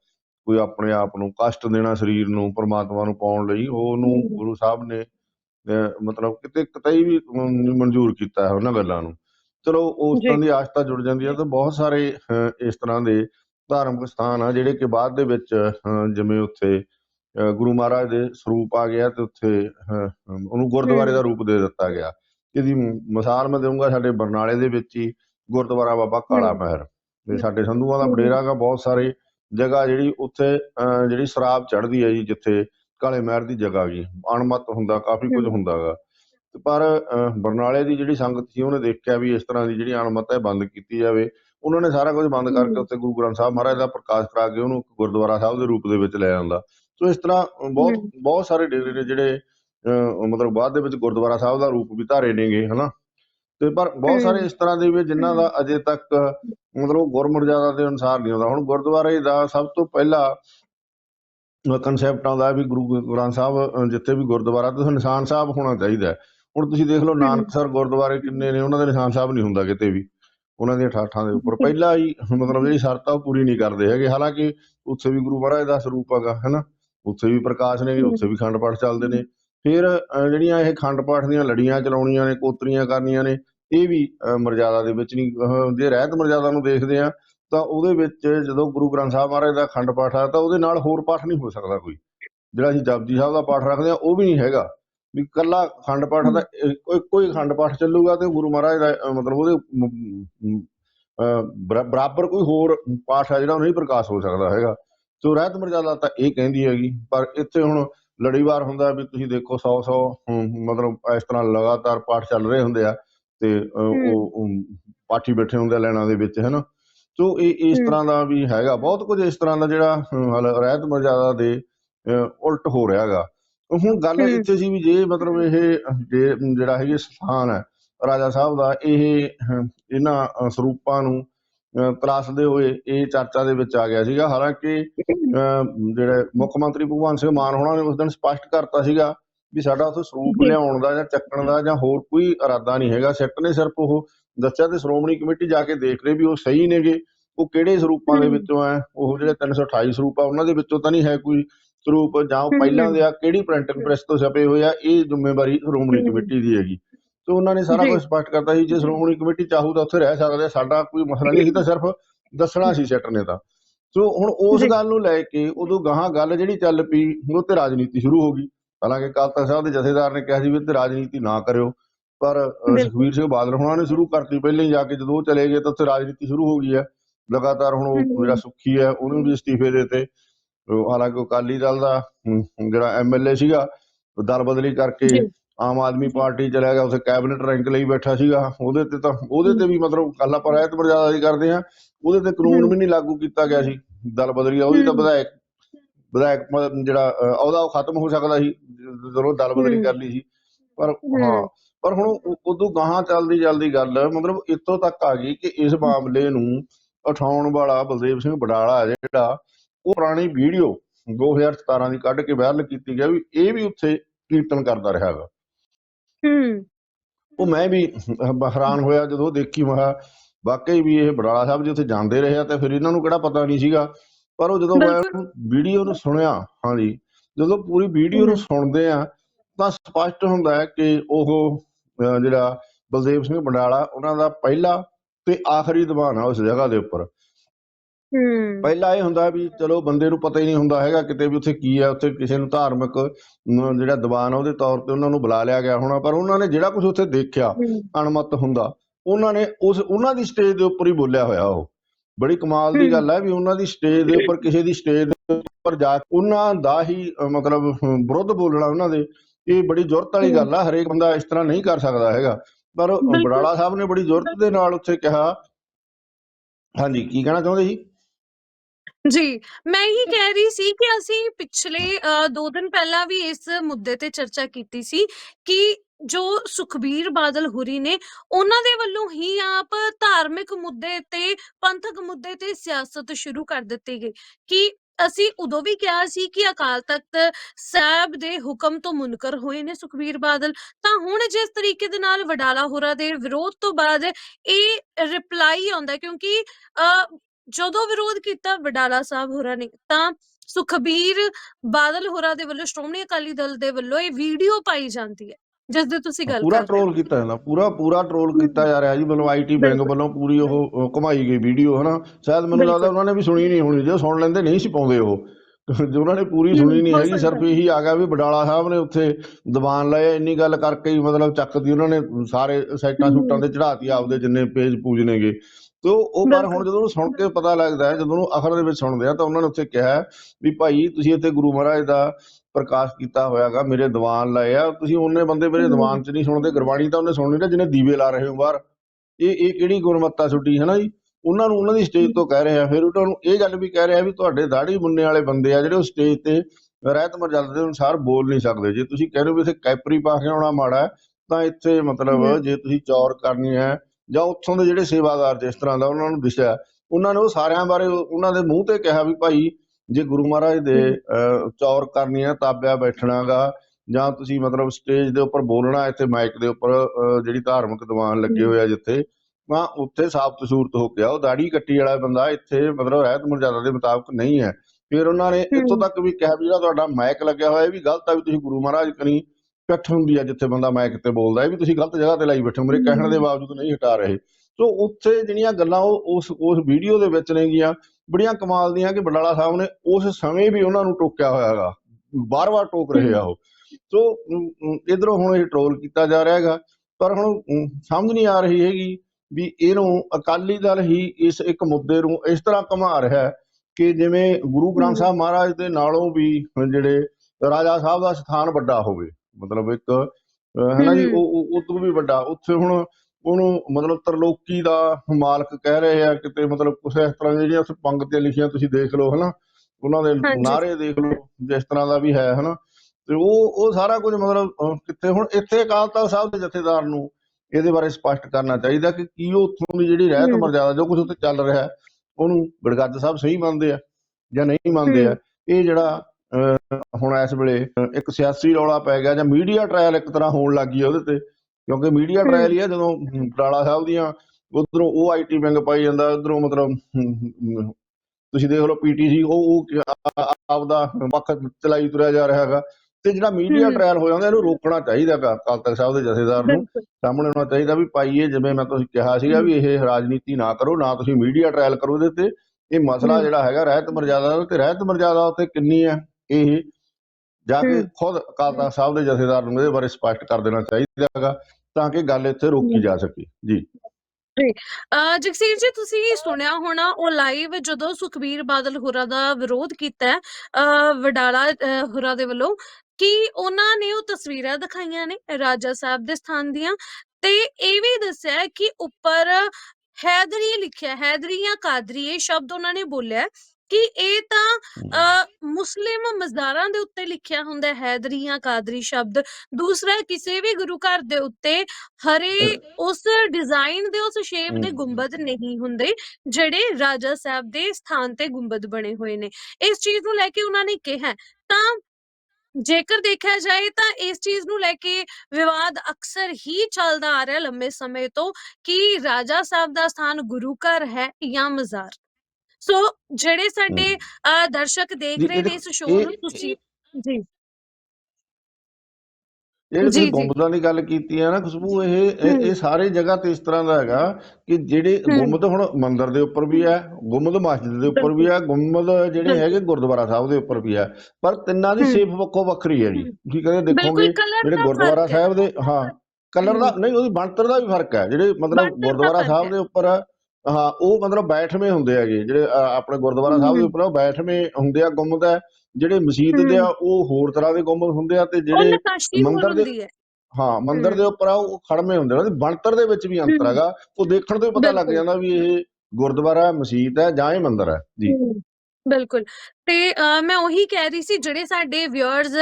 ਕੋਈ ਆਪਣੇ ਆਪ ਨੂੰ ਕਸ਼ਟ ਦੇਣਾ ਸਰੀਰ ਨੂੰ ਪਰਮਾਤਮਾ ਨੂੰ ਪਾਉਣ ਲਈ ਉਹਨੂੰ। ਗੁਰੂ ਸਾਹਿਬ ਨੇ ਮਤਲਬ ਕਿਤੇ ਕਤਈ ਵੀ ਮਨਜ਼ੂਰ ਕੀਤਾ ਹੈ ਉਹਨਾਂ ਗੱਲਾਂ ਨੂੰ ਚਲੋ ਉਸ। ਤਰ੍ਹਾਂ ਦੀ ਆਸਥਾ ਜੁੜ ਜਾਂਦੀ ਹੈ ਤੇ ਬਹੁਤ ਸਾਰੇ ਇਸ ਤਰ੍ਹਾਂ ਦੇ ਧਾਰਮਿਕ ਸਥਾਨ ਆ ਜਿਹੜੇ ਕਿ ਬਾਅਦ ਦੇ ਵਿੱਚ ਜਿਵੇਂ ਉੱਥੇ ਗੁਰੂ ਮਹਾਰਾਜ ਦੇ ਸਰੂਪ ਆ ਗਿਆ ਤੇ ਉੱਥੇ ਉਹਨੂੰ ਗੁਰਦੁਆਰੇ ਦਾ। ਰੂਪ ਦੇ ਦਿੱਤਾ ਗਿਆ ਇਹਦੀ ਮਿਸਾਲ ਮੈਂ ਦੇਵਾਂਗਾ ਸਾਡੇ ਬਰਨਾਲੇ ਦੇ ਵਿੱਚ ਹੀ ਗੁਰਦੁਆਰਾ ਬਾਬਾ ਕਾਲਾ। ਮਹਿਰ ਤੇ ਸਾਡੇ ਸੰਧੂਆਂ ਦਾ ਹਮ। ਵਡੇਰਾ ਗਾ ਬਹੁਤ ਸਾਰੇ ਜਗ੍ਹਾ ਜਿਹੜੀ ਉੱਥੇ ਜਿਹੜੀ ਸ਼ਰਾਬ ਚੜ੍ਹਦੀ ਹੈ ਜੀ ਜਿੱਥੇ ਕਾਲੇ ਮਹਿਰ ਦੀ ਜਗ੍ਹਾ ਗਈ ਅਣਮਤ ਹੁੰਦਾ ਕਾਫੀ ਕੁਝ। ਹੁੰਦਾਗਾ ਪਰ ਅਹ, ਬਰਨਾਲੇ ਦੀ ਜਿਹੜੀ ਸੰਗਤ ਸੀ ਉਹਨੇ ਦੇਖਿਆ ਵੀ ਇਸ ਤਰ੍ਹਾਂ ਦੀ ਜਿਹੜੀ ਅਣਮਤ ਹੈ ਬੰਦ ਕੀਤੀ ਜਾਵੇ ਉਹਨਾਂ ਨੇ ਸਾਰਾ ਕੁਝ ਬੰਦ ਕਰਕੇ। ਉੱਥੇ ਗੁਰੂ ਗ੍ਰੰਥ ਸਾਹਿਬ ਮਹਾਰਾਜ ਦਾ ਪ੍ਰਕਾਸ਼ ਕਰਾ ਕੇ ਉਹਨੂੰ ਗੁਰਦੁਆਰਾ ਸਾਹਿਬ ਦੇ ਰੂਪ ਦੇ ਵਿੱਚ ਲੈ ਆਂਦਾ ਸੋ ਇਸ ਤਰ੍ਹਾਂ ਬਹੁਤ। ਬਹੁਤ ਸਾਰੇ ਡੇਰੇ ਨੇ ਜਿਹੜੇ ਮਤਲਬ ਬਾਅਦ ਦੇ ਵਿੱਚ ਗੁਰਦੁਆਰਾ ਸਾਹਿਬ ਦਾ ਰੂਪ ਵੀ ਧਾਰੇ ਨੇਗੇ ਹਨਾ ਤੇ ਪਰ ਬਹੁਤ ਸਾਰੇ। ਇਸ ਤਰ੍ਹਾਂ ਦੇ ਵੀ ਜਿਨ੍ਹਾਂ ਦਾ ਅਜੇ ਤੱਕ ਮਤਲਬ ਗੁਰਮਰਜ਼ਾਦਾ ਦੇ ਅਨੁਸਾਰ ਨਹੀਂ ਹੁੰਦਾ ਹੁਣ ਗੁਰਦੁਆਰੇ ਦਾ ਸਭ ਤੋਂ ਪਹਿਲਾ ਕਨਸੈਪਟ ਆਉਂਦਾ ਵੀ ਗੁਰੂ ਗ੍ਰੰਥ ਸਾਹਿਬ ਜਿੱਥੇ ਵੀ ਗੁਰਦੁਆਰਾ ਤੇ ਨਿਸ਼ਾਨ ਸਾਹਿਬ ਹੋਣਾ ਚਾਹੀਦਾ। ਹੁਣ ਤੁਸੀਂ ਦੇਖ ਲਓ ਹੂੰ। ਨਾਨਕਸਰ ਗੁਰਦੁਆਰੇ ਕਿੰਨੇ ਨੇ ਉਹਨਾਂ ਦੇ ਨਿਸ਼ਾਨ ਸਾਹਿਬ ਨਹੀਂ ਹੁੰਦਾ ਕਿਤੇ ਵੀ ਉਹਨਾਂ ਦੀਆਂ ਠਾਠਾਂ ਦੇ ਉੱਪਰ ਪਹਿਲਾ ਹੀ ਮਤਲਬ ਜਿਹੜੀ ਸ਼ਰਤ ਆ ਉਹ ਪੂਰੀ ਨਹੀਂ ਕਰਦੇ ਹੈਗੇ ਹਾਲਾਂਕਿ ਉੱਥੇ ਵੀ ਗੁਰੂ ਮਹਾਰਾਜ ਦਾ ਸਰੂਪ ਹੈਗਾ ਹੈਨਾ ਉੱਥੇ ਵੀ ਪ੍ਰਕਾਸ਼ ਨੇ। ਉੱਥੇ ਵੀ ਖੰਡ ਪਾਠ ਚੱਲਦੇ ਨੇ ਫਿਰ ਜਿਹੜੀਆਂ ਇਹ ਖੰਡ ਪਾਠ ਦੀਆਂ ਲੜੀਆਂ ਚਲਾਉਣੀਆਂ ਨੇ ਕੋਤਰੀਆਂ ਕਰਨੀਆਂ ਨੇ ਇਹ ਵੀ ਮਰਜ਼ਾਦਾ ਦੇ ਵਿੱਚ ਨਹੀਂ ਜੇ ਰਹਿਤ ਮਰਜ਼ਾਦਾ ਨੂੰ ਦੇਖਦੇ ਆ ਤਾਂ ਉਹਦੇ ਵਿੱਚ ਜਦੋਂ ਗੁਰੂ ਗ੍ਰੰਥ ਸਾਹਿਬ ਮਹਾਰਾਜ ਦਾ ਖੰਡ ਪਾਠ ਆ ਤਾਂ ਉਹਦੇ ਨਾਲ ਹੋਰ ਪਾਠ ਨਹੀਂ ਹੋ ਸਕਦਾ ਕੋਈ। ਜਿਹੜਾ ਅਸੀਂ ਜਪਜੀ ਸਾਹਿਬ ਦਾ ਪਾਠ ਰੱਖਦੇ ਆ ਉਹ ਵੀ ਨਹੀਂ ਹੈਗਾ। ਵੀ ਕੱਲਾ ਖੰਡ ਪਾਠ ਦਾ ਇੱਕੋ ਹੀ ਖੰਡ ਪਾਠ ਚੱਲੂਗਾ ਤੇ ਗੁਰੂ ਮਹਾਰਾਜ ਦਾ ਮਤਲਬ ਉਹਦੇ ਬਰਾਬਰ ਕੋਈ ਹੋਰ ਪਾਠ ਆ ਜਿਹੜਾ ਉਹ ਨਹੀਂ ਪ੍ਰਕਾਸ਼ ਹੋ ਸਕਦਾ ਹੈਗਾ। ਸੋ ਰਹਿਤ ਮਰਜ਼ਾਦਾ ਤਾਂ ਇਹ ਕਹਿੰਦੀ ਹੈਗੀ ਪਰ ਇੱਥੇ ਹੁਣ ਲੜੀਵਾਰ ਹੁੰਦਾ ਵੀ ਤੁਸੀਂ ਦੇਖੋ 100 100 ਮਤਲਬ ਇਸ ਤਰ੍ਹਾਂ ਲਗਾਤਾਰ ਪਾਠ ਚੱਲ ਰਹੇ ਹੁੰਦੇ ਆ ਤੇ ਉਹ ਪਾਠੀ ਬੈਠੇ ਹੁੰਦੇ ਲਾਈਨਾਂ ਦੇ ਵਿੱਚ ਹੈਨਾ? ਸੋ ਇਹ ਇਸ। ਤਰ੍ਹਾਂ ਦਾ ਵੀ ਹੈਗਾ ਬਹੁਤ ਕੁਝ ਇਸ ਤਰ੍ਹਾਂ ਦਾ ਜਿਹੜਾ ਰਹਿਤ ਮਰਜ਼ਾਦਾ ਦੇ ਉਲਟ ਹੋ ਰਿਹਾ ਹੈਗਾ ਹੁਣ ਗੱਲ। ਇੱਥੇ ਸੀ ਵੀ ਜੇ ਮਤਲਬ ਇਹ ਜਿਹੜਾ ਹੈਗੇ ਸਥਾਨ ਹੈ ਰਾਜਾ ਸਾਹਿਬ ਦਾ ਇਹ ਇਹਨਾਂ ਸਰੂਪਾਂ ਨੂੰ ਅਹ, ਤਲਾਸ਼ਦੇ ਹੋਏ ਇਹ ਚਰਚਾ ਦੇ ਵਿੱਚ ਆ ਗਿਆ ਸੀਗਾ ਹਾਲਾਂਕਿ ਜਿਹੜੇ ਮੁੱਖ ਮੰਤਰੀ ਭਗਵੰਤ ਸਿੰਘ ਮਾਨ ਹੋਣਾ ਨੇ ਉਸ ਦਿਨ ਸਪਸ਼ਟ ਕਰਤਾ ਸੀਗਾ ਵੀ ਸਾਡਾ ਉੱਥੇ ਸਰੂਪ। ਲਿਆਉਣ ਦਾ ਜਾਂ ਚੱਕਣ ਦਾ ਜਾਂ ਹੋਰ ਕੋਈ ਇਰਾਦਾ ਨਹੀਂ ਹੈਗਾ ਸਿੱਟ ਨੇ ਸਿਰਫ ਉਹ ਦੱਸਿਆ ਤੇ ਸ਼੍ਰੋਮਣੀ ਕਮੇਟੀ ਜਾ ਕੇ ਦੇਖ ਰਹੇ ਵੀ ਉਹ ਸਹੀ ਨੇਗੇ ਉਹ ਕਿਹੜੇ ਸਰੂਪਾਂ ਦੇ। ਵਿੱਚੋਂ ਆ ਉਹ ਜਿਹੜੇ 328 ਸਰੂਪ ਆ ਉਹਨਾਂ ਦੇ ਵਿੱਚੋਂ ਤਾਂ ਨਹੀਂ ਹੈ ਕੋਈ ਸਰੂਪ ਜਾਂ ਉਹ ਪਹਿਲਾਂ ਦੇ ਆ ਕਿਹੜੀ ਪ੍ਰਿੰਟਿੰਗ ਪ੍ਰੈਸ ਤੋਂ ਛਪੇ ਹੋਏ ਆ ਇਹ ਜ਼ਿੰਮੇਵਾਰੀ ਸ਼੍ਰੋਮਣੀ। ਕਮੇਟੀ ਦੀ ਹੈਗੀ ਤੇ ਉਹਨਾਂ ਨੇ ਸਾਰਾ। ਕੁਝ ਸਪਸ਼ਟ ਕਰਤਾ ਸੀ ਜੇ ਸ਼੍ਰੋਮਣੀ ਕਮੇਟੀ ਚਾਹੂ ਤਾਂ ਉੱਥੇ ਰਹਿ ਸਕਦੇ ਸਾਡਾ ਕੋਈ ਮਸਲਾ ਨਹੀਂ ਸੀ ਤਾਂ ਸਿਰਫ ਦੱਸਣਾ ਸੀ ਸੈਟ ਨੇ ਤਾਂ ਸੋ ਹੁਣ ਉਸ। ਗੱਲ ਨੂੰ ਲੈ ਕੇ ਉਦੋਂ ਗਾਹਾਂ ਗੱਲ ਜਿਹੜੀ ਚੱਲ ਪਈ ਉਹ ਤੇ ਰਾਜਨੀਤੀ ਸ਼ੁਰੂ ਹੋ ਗਈ ਹਾਲਾਂਕਿ ਅਕਾਲ ਤਖਤ ਸਾਹਿਬ ਦੇ ਜਥੇਦਾਰ ਨੇ ਕਿਹਾ ਸੀ ਵੀ ਤੇ ਰਾਜਨੀਤੀ ਨਾ ਕਰਿਓ ਪਰ। ਸੁਖਬੀਰ ਸਿੰਘ ਬਾਦਲ ਹੋਣਾ ਨੇ ਸ਼ੁਰੂ ਕਰਤੀ ਪਹਿਲਾਂ ਹੀ ਜਾ ਕੇ ਜਦੋਂ ਉਹ ਚਲੇ ਗਏ ਤਾਂ ਉੱਥੇ ਰਾਜਨੀਤੀ ਸ਼ੁਰੂ ਹੋ ਗਈ ਹੈ ਲਗਾਤਾਰ ਹੁਣ ਉਹ। ਜਿਹੜਾ ਸੁੱਖੀ ਹੈ ਉਹਨੂੰ ਵੀ ਅਸਤੀਫੇ ਦਿੱਤੇ ਹਾਲਾਂਕਿ ਅਕਾਲੀ ਦਲ ਦਾ ਜਿਹੜਾ ਐਮਐਲਏ ਸੀਗਾ ਦਲ ਬਦਲੀ ਕਰਕੇ ਜੀ। ਆਮ ਆਦਮੀ ਪਾਰਟੀ ਚਲਾ ਗਿਆ ਉੱਥੇ ਕੈਬਨਿਟ ਰੈਂਕ ਲਈ ਬੈਠਾ ਸੀਗਾ ਉਹਦੇ ਤੇ ਤਾਂ ਉਹਦੇ ਤੇ ਵੀ ਮਤਲਬ ਕੱਲ ਆਪਾਂ ਰਹਿਤ ਮਰਜ਼ਾਦਾ ਦੀ ਕਰਦੇ ਆ ਉਹਦੇ ਤੇ ਕਾਨੂੰਨ। ਵੀ ਨਹੀਂ ਲਾਗੂ ਕੀਤਾ ਗਿਆ ਸੀ ਦਲ ਬਦਲੀ ਉਹਦੀ ਤਾਂ। ਵਿਧਾਇਕ ਵਿਧਾਇਕ ਜਿਹੜਾ ਅਹੁਦਾ ਉਹ ਖਤਮ ਹੋ ਸਕਦਾ ਸੀ ਜਦੋਂ ਦਲ ਬਦਲੀ। ਕਰ ਲਈ ਸੀ ਪਰ। ਹਾਂ ਪਰ ਹੁਣ ਉਦੋਂ ਗਾਹਾਂ ਚੱਲਦੀ ਚੱਲਦੀ ਗੱਲ ਮਤਲਬ ਇੱਥੋਂ ਤੱਕ ਆ ਗਈ ਕਿ ਇਸ ਮਾਮਲੇ ਨੂੰ ਉਠਾਉਣ ਵਾਲਾ ਬਲਦੇਵ ਸਿੰਘ ਬਡਾਲਾ ਜਿਹੜਾ ਉਹ ਪੁਰਾਣੀ ਵੀਡੀਓ 2017 ਦੀ ਕੱਢ ਕੇ ਵਾਇਰਲ ਕੀਤੀ ਗਿਆ ਵੀ ਇਹ ਵੀ ਉੱਥੇ ਕੀਰਤਨ ਕਰਦਾ ਰਿਹਾ ਹੈਗਾ। ਹੂੰ। ਉਹ ਮੈਂ ਵੀ ਹੈਰਾਨ ਹੋਇਆ ਜਦੋਂ ਦੇਖੀ ਮੈਂ ਕਿਹਾ ਵਾਕਈ ਵੀ ਇਹ ਬਡਾਲਾ ਸਾਹਿਬ ਜੀ ਉੱਥੇ ਜਾਂਦੇ ਰਹੇ ਆ ਤੇ ਫਿਰ ਇਹਨਾਂ ਨੂੰ ਕਿਹੜਾ ਪਤਾ ਨਹੀਂ ਸੀਗਾ। ਪਰ ਉਹ ਜਦੋਂ ਮੈਂ। ਵੀਡੀਓ ਨੂੰ ਸੁਣਿਆ ਹਾਂਜੀ ਜਦੋਂ ਪੂਰੀ ਵੀਡੀਓ ਨੂੰ ਸੁਣਦੇ ਆ ਤਾਂ ਸਪਸ਼ਟ ਹੁੰਦਾ ਹੈ ਕਿ ਉਹ ਜਿਹੜਾ ਬਲਦੇਵ ਸਿੰਘ ਬੰਡਾਲਾ ਉਹਨਾਂ ਦਾ ਪਹਿਲਾ ਤੇ ਆਖਰੀ ਦੀਵਾਨ ਆ ਉਸ ਜਗ੍ਹਾ ਦੇ ਉੱਪਰ। ਹੂੰ। ਪਹਿਲਾ ਇਹ ਹੁੰਦਾ ਵੀ ਚਲੋ ਬੰਦੇ ਨੂੰ ਪਤਾ ਹੀ ਨਹੀਂ ਹੁੰਦਾ ਹੈਗਾ ਕਿਤੇ ਵੀ ਉੱਥੇ ਕੀ ਹੈ ਉੱਥੇ ਕਿਸੇ ਨੂੰ ਧਾਰਮਿਕ ਜਿਹੜਾ ਦੀਵਾਨ ਆ ਉਹਦੇ ਤੌਰ ਤੇ ਉਹਨਾਂ ਨੂੰ ਬੁਲਾ ਲਿਆ ਗਿਆ ਹੋਣਾ ਪਰ ਉਹਨਾਂ ਨੇ ਜਿਹੜਾ ਕੁਝ ਉੱਥੇ ਦੇਖਿਆ ਅਣਮਤ ਹੁੰਦਾ ਉਹਨਾਂ ਨੇ ਉਸ ਉਹਨਾਂ ਦੀ ਸਟੇਜ ਦੇ ਉੱਪਰ ਹੀ ਬੋਲਿਆ ਹੋਇਆ ਉਹ। ਬੜੀ ਕਮਾਲ ਦੀ। ਗੱਲ ਹੈ ਵੀ ਉਹਨਾਂ ਦੀ ਸਟੇਜ ਦੇ ਉੱਪਰ ਕਿਸੇ ਦੀ ਸਟੇਜ ਦੇ ਉੱਪਰ ਜਾ ਕੇ ਉਹਨਾਂ ਦਾ ਹੀ ਮਤਲਬ ਵਿਰੁੱਧ ਬੋਲਣਾ ਉਹਨਾਂ ਦੇ ਇਹ ਬੜੀ ਜ਼ੁਰਤ ਵਾਲੀ ਗੱਲ ਆ ਹਰੇਕ ਬੰਦਾ ਇਸ ਤਰ੍ਹਾਂ ਨਹੀਂ ਕਰ ਸਕਦਾ ਹੈਗਾ। ਪਰ। ਬਡਾਲਾ ਸਾਹਿਬ ਨੇ ਬੜੀ ਜ਼ੁਰਤ ਦੇ ਨਾਲ ਉੱਥੇ ਕਿਹਾ। ਹਾਂਜੀ ਕੀ ਕਹਿਣਾ ਚਾਹੁੰਦੇ ਜੀ? ਜੀ ਮੈਂ ਹੀ ਕਹਿ ਰਹੀ ਸੀ ਕਿ ਅਸੀਂ ਪਿਛਲੇ 2 ਦਿਨ ਪਹਿਲਾਂ ਵੀ ਇਸ ਮੁੱਦੇ ਤੇ ਚਰਚਾ ਕੀਤੀ ਸੀ ਕਿ ਜੋ ਸੁਖਬੀਰ ਬਾਦਲ ਹੁਰੀ ਨੇ ਉਹਨਾਂ ਦੇ ਵੱਲੋਂ ਹੀ ਆਪ ਧਾਰਮਿਕ ਮੁੱਦੇ ਤੇ ਪੰਥਕ ਮੁੱਦੇ ਤੇ ਸਿਆਸਤ ਸ਼ੁਰੂ ਕਰ ਦਿੱਤੀ ਗਈ ਕਿ ਅਸੀਂ ਉਦੋਂ ਵੀ ਕਿਹਾ ਸੀ ਕਿ ਅਕਾਲ ਤਖਤ ਸਾਹਿਬ ਦੇ ਹੁਕਮ ਤੋਂ ਮੁਨਕਰ ਹੋਏ ਨੇ ਸੁਖਬੀਰ ਬਾਦਲ, ਤਾਂ ਹੁਣ ਜਿਸ ਤਰੀਕੇ ਦੇ ਨਾਲ ਵਡਾਲਾ ਹੋਰਾਂ ਦੇ ਵਿਰੋਧ ਤੋਂ ਬਾਅਦ ਇਹ ਰਿਪਲਾਈ ਆਉਂਦਾ ਹੈ, ਕਿਉਂਕਿ ਜਦੋਂ ਵਿਰੋਧ ਕੀਤਾ ਵਡਾਲਾ ਸਾਹਿਬ ਹੋਰਾਂ ਨੇ, ਤਾਂ ਸੁਖਬੀਰ ਬਾਦਲ ਹੋਰਾਂ ਦੇ ਵੱਲੋਂ, ਸ਼੍ਰੋਮਣੀ ਅਕਾਲੀ ਦਲ ਦੇ ਵੱਲੋਂ ਇਹ ਵੀਡੀਓ ਪਾਈ ਜਾਂਦੀ ਹੈ। ਜਿਸ ਦੀ ਤੁਸੀਂ ਗੱਲ ਪੂਰਾ ਟ੍ਰੋਲ ਕੀਤਾ ਜਾਂਦਾ ਪੂਰਾ ਪੂਰਾ ਟ੍ਰੋਲ ਕੀਤਾ ਜਾ ਰਿਹਾ ਜੀ ਮਤਲਬ ਆਈਟੀ ਬੈਂਕ। ਵੱਲੋਂ ਪੂਰੀ ਉਹ ਘੁਮਾਈ ਗਈ ਵੀਡੀਓ ਹਨਾ ਸ਼ਾਇਦ ਮੈਨੂੰ। ਲੱਗਦਾ ਉਹਨਾਂ ਨੇ ਵੀ ਸੁਣੀ ਨਹੀਂ ਹੋਣੀ ਜੇ ਸੁਣ ਲੈਂਦੇ ਨਹੀਂ ਸੀ ਪਾਉਂਦੇ ਉਹ <laughs> ਜੋ ਉਹਨਾਂ ਨੇ ਪੂਰੀ ਸੁਣੀ ਨਹੀਂ ਹੈਗੀ ਸਿਰਫ ਇਹੀ ਆ ਗਿਆ ਵੀ ਬਡਾਲਾ ਸਾਹਿਬ ਨੇ ਉੱਥੇ ਦੀਵਾਨ ਲਏ ਇੰਨੀ ਗੱਲ ਕਰਕੇ ਹੀ ਮਤਲਬ ਚੱਕਦੀ ਉਹਨਾਂ ਨੇ ਸਾਰੇ ਸਾਈਟਾਂ। ਸੂਟਾਂ ਤੇ ਚੜਾਤੀ ਆਪਦੇ ਜਿੰਨੇ ਪੇਜ ਪੂਜਨੇਗੇ ਤੇ ਉਹ ਉਹ ਪਰ। ਹੁਣ ਜਦੋਂ ਉਹਨੂੰ ਸੁਣ ਕੇ ਪਤਾ ਲੱਗਦਾ ਹੈ ਜਦੋਂ ਉਹਨੂੰ ਅਖਰ ਦੇ ਵਿੱਚ ਸੁਣਦੇ ਆ ਤਾਂ ਉਹਨਾਂ ਨੇ ਉੱਥੇ ਕਿਹਾ ਵੀ ਭਾਈ ਤੁਸੀਂ ਇੱਥੇ ਗੁਰੂ ਮਹਾਰਾਜ ਦਾ ਪ੍ਰਕਾਸ਼ ਕੀਤਾ ਹੋਇਆਗਾ ਮੇਰੇ ਦੀਵਾਨ ਲਏ ਆ ਤੁਸੀਂ ਉਹਨੇ ਬੰਦੇ ਮੇਰੇ। ਦੀਵਾਨ 'ਚ ਨਹੀਂ ਸੁਣਦੇ ਗੁਰਬਾਣੀ ਤਾਂ ਉਹਨੇ ਸੁਣਨੀ ਨਾ ਜਿਹਨੇ ਦੀਵੇ ਲਾ ਰਹੇ ਹੋ ਬਾਹਰ ਇਹ ਇਹ ਕਿਹੜੀ ਗੁਰਮੱਤਾ ਛੁੱਟੀ ਹੈ ਨਾ ਜੀ ਉਹਨਾਂ ਨੂੰ ਉਹਨਾਂ ਦੀ ਸਟੇਜ ਤੋਂ ਕਹਿ ਰਿਹਾ ਫਿਰ ਉਹਨਾਂ ਨੂੰ ਇਹ ਗੱਲ ਵੀ ਕਹਿ ਰਿਹਾ ਵੀ ਤੁਹਾਡੇ ਦਾੜੀ ਮੁੰਨੇ ਵਾਲੇ ਬੰਦੇ ਆ ਜਿਹੜੇ ਉਹ ਸਟੇਜ ਤੇ ਰਹਿਤ ਮਰਜ਼ਾਦਾ ਦੇ ਅਨੁਸਾਰ ਬੋਲ ਨਹੀਂ ਸਕਦੇ ਜੇ ਤੁਸੀਂ ਕਹਿੰਦੇ ਹੋ ਵੀ ਇੱਥੇ ਕੈਪਰੀ ਪਾ ਕੇ ਆਉਣਾ ਮਾੜਾ ਹੈ ਤਾਂ ਇੱਥੇ ਮਤਲਬ। ਜੇ ਤੁਸੀਂ ਚੌਰ ਕਰਨੀ ਹੈ ਜਾਂ ਉੱਥੋਂ ਦੇ ਜਿਹੜੇ ਸੇਵਾਦਾਰ ਜਿਸ ਤਰ੍ਹਾਂ ਦਾ ਉਹਨਾਂ ਨੂੰ ਦਿਸਿਆ ਉਹਨਾਂ ਨੇ ਉਹ ਸਾਰਿਆਂ ਬਾਰੇ ਉਹਨਾਂ ਦੇ ਮੂੰਹ ਤੇ ਕਿਹਾ ਵੀ ਭਾਈ ਜੇ ਗੁਰੂ ਮਹਾਰਾਜ ਦੇ ਚੌਰ ਕਰਨੀ ਹੈ ਤਾਬਿਆ ਬੈਠਣਾਗਾ ਜਾਂ ਤੁਸੀਂ ਮਤਲਬ ਸਟੇਜ ਦੇ ਉੱਪਰ ਬੋਲਣਾ ਇੱਥੇ ਮਾਈਕ ਦੇ ਉੱਪਰ ਜਿਹੜੀ ਧਾਰਮਿਕ ਦੀਵਾਨ ਲੱਗੇ ਹੂੰ। ਹੋਏ ਆ ਜਿੱਥੇ ਤਾਂ ਉੱਥੇ ਸਾਬਤ ਸੂਰਤ ਹੋ ਕੇ ਆਓ ਦਾੜੀ ਕੱਟੀ ਵਾਲਾ ਬੰਦਾ ਇੱਥੇ ਮਤਲਬ ਰਹਿਤ ਮਰਜ਼ਾਦਾ ਦੇ ਮੁਤਾਬਕ ਨਹੀਂ ਹੈ ਫਿਰ ਉਹਨਾਂ ਨੇ ਇੱਥੋਂ। ਤੱਕ ਵੀ ਕਿਹਾ ਵੀ ਜਿਹੜਾ ਤੁਹਾਡਾ ਮਾਈਕ ਲੱਗਿਆ ਹੋਇਆ ਇਹ ਵੀ ਗਲਤ ਆ ਵੀ ਤੁਸੀਂ ਗੁਰੂ ਮਹਾਰਾਜ ਕਨੀ ਇਕੱਠ ਹੁੰਦੀ ਆ ਜਿੱਥੇ ਬੰਦਾ ਮਾਈਕ ਤੇ ਬੋਲਦਾ ਇਹ ਵੀ ਤੁਸੀਂ ਗਲਤ ਜਗ੍ਹਾ ਤੇ ਲਾਈ ਬੈਠੇ ਮੇਰੇ ਕਹਿਣ ਦੇ। ਬਾਵਜੂਦ ਨਹੀਂ ਹਟਾ ਰਹੇ ਸੋ ਉੱਥੇ ਜਿਹੜੀਆਂ ਗੱਲਾਂ ਉਹ ਉਸ ਉਸ ਵੀਡੀਓ ਦੇ ਵਿੱਚ ਨੇਗੀਆਂ ਬੜੀਆਂ ਕਮਾਲ ਦੀਆਂ ਕਿ ਬਡਾਲਾ ਸਾਹਿਬ ਨੇ ਉਸ ਸਮੇਂ ਵੀ ਉਹਨਾਂ ਨੂੰ ਟੋਕਿਆ ਹੋਇਆਗਾ ਬਾਰ-ਬਾਰ ਟੋਕ ਰਹੇ ਆ ਉਹ। ਸੋ ਇਧਰੋਂ ਹੁਣ ਇਹ ਟ੍ਰੋਲ ਕੀਤਾ ਜਾ ਰਿਹਾ ਹੈਗਾ। ਪਰ ਹੁਣ ਸਮਝ ਨਹੀਂ ਆ ਰਹੀ ਹੈਗੀ ਵੀ ਇਹਨੂੰ ਅਕਾਲੀ ਦਲ ਹੀ ਇਸ ਇੱਕ ਮੁੱਦੇ ਨੂੰ ਇਸ ਤਰ੍ਹਾਂ ਘੁਮਾ ਰਿਹਾ ਹੈ ਕਿ ਜਿਵੇਂ ਗੁਰੂ ਗ੍ਰੰਥ। ਸਾਹਿਬ ਮਹਾਰਾਜ ਦੇ ਨਾਲੋਂ ਵੀ ਜਿਹੜੇ ਰਾਜਾ ਸਾਹਿਬ ਦਾ ਸਥਾਨ ਵੱਡਾ ਹੋਵੇ। ਮਤਲਬ ਇੱਕ ਹੈ ਨਾ ਜੀ ਉਹ- ਉਹ ਤੋਂ ਵੀ ਵੱਡਾ। ਉੱਥੇ ਹੁਣ ਉਹਨੂੰ ਮਤਲਬ ਤਰਲੋਕੀ ਦਾ ਮਾਲਕ ਕਹਿ ਰਹੇ ਆ ਕਿਤੇ ਮਤਲਬ ਕੁਛ ਇਸ ਤਰ੍ਹਾਂ ਜਿਹੜੀਆਂ ਉੱਥੇ ਪੰਗਤੀਆਂ ਲਿਖੀਆਂ ਤੁਸੀਂ ਦੇਖ ਲਓ ਹਨਾ ਉਹਨਾਂ ਦੇ। ਨਾਰੇ ਦੇਖ ਲਓ ਜਿਸ ਤਰ੍ਹਾਂ ਦਾ ਵੀ ਹੈ ਹਨਾ ਤੇ ਉਹ ਉਹ ਸਾਰਾ ਕੁਝ ਮਤਲਬ ਕਿੱਥੇ ਹੁਣ ਇੱਥੇ ਅਕਾਲ ਤਖਤ ਸਾਹਿਬ ਦੇ ਜਥੇਦਾਰ ਨੂੰ ਇਹਦੇ ਬਾਰੇ ਸਪਸ਼ਟ ਕਰਨਾ ਚਾਹੀਦਾ ਕਿ ਕੀ ਉਹ ਉੱਥੋਂ ਦੀ ਜਿਹੜੀ ਰਹਿਤ। ਮਰਜ਼ਾਦਾ ਜੋ ਕੁਝ ਉੱਥੇ ਚੱਲ ਰਿਹਾ ਹੈ ਉਹਨੂੰ ਗੜਗੱਜ ਸਾਹਿਬ ਸਹੀ ਮੰਨਦੇ ਆ ਜਾਂ ਨਹੀਂ ਮੰਨਦੇ ਆ ਇਹ ਜਿਹੜਾ ਹੁਣ ਇਸ ਵੇਲੇ ਇੱਕ ਸਿਆਸੀ ਰੌਲਾ ਪੈ ਗਿਆ ਜਾਂ ਮੀਡੀਆ ਟ੍ਰਾਇਲ ਇੱਕ ਤਰ੍ਹਾਂ ਹੋਣ ਲੱਗੀ ਉਹਦੇ ਤੇ ਕਿਉਂਕਿ ਮੀਡੀਆ। ਟ੍ਰਾਇਲ ਹੀ ਆ ਜਦੋਂ ਬਟਾਲਾ ਸਾਹਿਬ ਦੀਆਂ ਉਧਰੋਂ ਉਹ ਆਈਟੀ ਵਿੰਗ ਪਾਈ ਜਾਂਦਾ ਉਧਰੋਂ ਮਤਲਬ ਤੁਸੀਂ ਦੇਖ ਲਓ ਪੀਟੀਸੀ ਉਹ ਉਹ ਆਪਦਾ ਪੱਖ ਚਲਾਈ ਤੁਰਿਆ ਜਾ ਰਿਹਾ ਹੈਗਾ ਤੇ ਜਿਹੜਾ ਮੀਡੀਆ। ਟ੍ਰਾਇਲ ਹੋ ਜਾਂਦਾ ਇਹਨੂੰ ਰੋਕਣਾ ਚਾਹੀਦਾ ਅਕਾਲ ਤਖਤ ਸਾਹਿਬ ਦੇ ਜਥੇਦਾਰ ਨੂੰ ਸਾਹਮਣੇ ਆਉਣਾ ਚਾਹੀਦਾ ਵੀ ਇਹ ਜਿਵੇਂ ਮੈਂ ਤੁਸੀਂ ਕਿਹਾ ਸੀਗਾ ਵੀ ਇਹ ਰਾਜਨੀਤੀ ਨਾ ਕਰੋ ਨਾ ਤੁਸੀਂ ਮੀਡੀਆ ਟ੍ਰਾਇਲ ਕਰੋ ਇਹਦੇ ਤੇ ਇਹ ਮਸਲਾ। ਜਿਹੜਾ ਹੈਗਾ ਰਹਿਤ ਮਰਜ਼ਾਦਾ ਦਾ ਤੇ ਰਹਿਤ ਮਰਜ਼ਾਦਾ ਉੱਤੇ ਕਿੰਨੀ ਹੈ ਇਹ ਜਾ ਕੇ। ਖੁਦ ਅਕਾਲ ਤਖਤ ਸਾਹਿਬ ਦੇ ਜਥੇਦਾਰ ਨੂੰ ਇਹਦੇ ਬਾਰੇ ਸਪਸ਼ਟ ਕਰ ਦੇਣਾ ਚਾਹੀਦਾ ਹੈਗਾ ਤਾਂ ਕਿ ਗੱਲ ਇੱਥੇ ਰੋਕੀ। ਜਾ ਸਕੇ ਜੀ ਅ, ਜਗਸੀਰ ਜੀ ਤੁਸੀਂ ਸੁਣਿਆ ਹੋਣਾ ਉਹ ਲਾਈਵ ਜਦੋਂ ਸੁਖਬੀਰ ਬਾਦਲ ਹੋਰਾਂ ਦਾ ਵਿਰੋਧ ਕੀਤਾ ਵਡਾਲਾ ਹੋਰਾਂ ਦੇ ਵੱਲੋਂ ਕਿ ਉਹਨਾਂ ਨੇ ਉਹ ਤਸਵੀਰਾਂ ਦਿਖਾਈਆਂ ਨੇ ਰਾਜਾ ਸਾਹਿਬ ਦੇ ਸਥਾਨ ਦੀਆਂ ਤੇ ਇਹ ਵੀ ਦੱਸਿਆ ਕਿ ਉੱਪਰ ਹੈਦਰੀ ਲਿਖਿਆ ਹੈਦਰੀ ਜਾਂ ਕਾਦਰੀ ਇਹ ਸ਼ਬਦ ਉਹਨਾਂ ਨੇ ਬੋਲਿਆ ਕਿ ਇਹ ਤਾਂ ਮੁਸਲਿਮ ਮਜ਼ਦਾਰਾਂ ਦੇ ਉੱਤੇ ਲਿਖਿਆ ਹੁੰਦਾ ਹੈ ਹੈਦਰੀ ਜਾਂ ਕਾਦਰੀ ਸ਼ਬਦ ਦੂਸਰਾ ਕਿਸੇ ਵੀ ਗੁਰੂ ਘਰ ਦੇ ਉੱਤੇ ਹਰੇ ਉਸ ਡਿਜ਼ਾਈਨ ਦੇ ਉਸ ਸ਼ੇਪ ਦੇ। ਗੁੰਬਦ ਨਹੀਂ ਹੁੰਦੇ ਜਿਹੜੇ ਰਾਜਾ ਸਾਹਿਬ ਦੇ ਸਥਾਨ ਤੇ ਗੁੰਬਦ ਬਣੇ ਹੋਏ ਨੇ ਇਸ ਚੀਜ਼ ਨੂੰ ਲੈ ਕੇ ਉਹਨਾਂ ਨੇ ਕਿਹਾ। ਤਾਂ ਜੇਕਰ ਦੇਖਿਆ ਜਾਏ ਤਾਂ ਇਸ ਚੀਜ਼ ਨੂੰ ਲੈ ਕੇ ਵਿਵਾਦ ਅਕਸਰ ਹੀ ਚੱਲਦਾ ਆ ਰਿਹਾ ਲੰਮੇ ਸਮੇਂ ਤੋਂ ਕਿ ਰਾਜਾ ਸਾਹਿਬ ਦਾ ਸਥਾਨ ਗੁਰੂ ਘਰ ਹੈ ਜਾਂ ਮਜ਼ਾਰ ਸੋ ਜਿਹੜੇ ਸਾਡੇ ਦਰਸ਼ਕ ਦੇਖ ਰਹੇ ਨੇ ਇਸ ਸ਼ੋਅ ਨੂੰ ਤੁਸੀਂ ਜੀ ਇਹ ਤੁਸੀਂ ਜੀ। ਗੁੰਬਦਾਂ ਦੀ ਗੱਲ ਕੀਤੀ ਹੈ ਨਾ ਖੁਸ਼ਬੂ ਇਹ ਇਹ ਸਾਰੇ ਜਗ੍ਹਾ ਤੇ ਇਸ ਤਰ੍ਹਾਂ ਦਾ ਹੈਗਾ ਕਿ ਜਿਹੜੇ ਹੂੰ। ਗੁੰਬਦ ਹੁਣ ਮੰਦਿਰ ਦੇ ਉੱਪਰ ਵੀ ਹੈ ਗੁੰਬਦ ਮਸਜਿਦ ਦੇ ਉੱਪਰ ਵੀ ਹੈ ਗੁੰਬਦ ਜਿਹੜੇ। ਹੈਗੇ ਗੁਰਦੁਆਰਾ ਸਾਹਿਬ ਦੇ ਉੱਪਰ ਵੀ ਹੈ ਪਰ ਤਿੰਨਾਂ ਦੀ। ਸ਼ੇਪ ਵੱਖੋ ਵੱਖਰੀ ਹੈ ਜੀ। ਤੁਸੀਂ ਕਦੇ ਦੇਖੋਗੇ ਜਿਹੜੇ ਗੁਰਦੁਆਰਾ ਸਾਹਿਬ ਦੇ ਹਾਂ ਕਲਰ ਦਾ। ਨਹੀਂ ਉਹਦੀ ਬਣਤਰ ਦਾ ਵੀ ਫ਼ਰਕ ਹੈ ਜਿਹੜੇ ਮਤਲਬ ਗੁਰਦੁਆਰਾ ਸਾਹਿਬ। ਦੇ ਉੱਪਰ ਹਾਂ ਉਹ ਮਤਲਬ ਬੈਠਵੇਂ ਹੁੰਦੇ ਹੈਗੇ ਜਿਹੜੇ ਆਪਣੇ ਗੁਰਦੁਆਰਾ ਸਾਹਿਬ ਦੇ। ਉੱਪਰ ਉਹ ਬੈਠਵੇਂ ਹੁੰਦੇ ਆ ਗੁੰਬਦ ਹੈ ਜਿਹੜੇ ਮਸਜਿਦ ਦੇ ਆ ਉਹ ਹੋਰ ਤਰ੍ਹਾਂ ਦੇ ਗੁੰਬਦ ਹੁੰਦੇ ਆ ਤੇ ਜਿਹੜੇ ਮੰਦਿਰ ਦੇ ਹੈ ਮੰਦਿਰ। ਦੇ ਉੱਪਰ ਆ ਉਹ ਖੜਮੇ ਹੁੰਦੇ ਨੇ ਬਣਤਰ ਦੇ ਵਿੱਚ ਵੀ ਅੰਤਰ। ਹੈਗਾ ਉਹ ਦੇਖਣ ਤੋਂ ਹੀ ਪਤਾ ਲੱਗ। ਜਾਂਦਾ ਵੀ ਇਹ ਗੁਰਦੁਆਰਾ ਮਸਜਿਦ ਹੈ ਜਾਂ ਇਹ ਮੰਦਿਰ ਹੈ ਜੀ ਬਿਲਕੁਲ ਤੇ ਅ, ਮੈਂ ਉਹੀ ਕਹਿ ਰਹੀ ਸੀ ਜਿਹੜੇ ਸਾਡੇ ਵਿਊਅਰਸ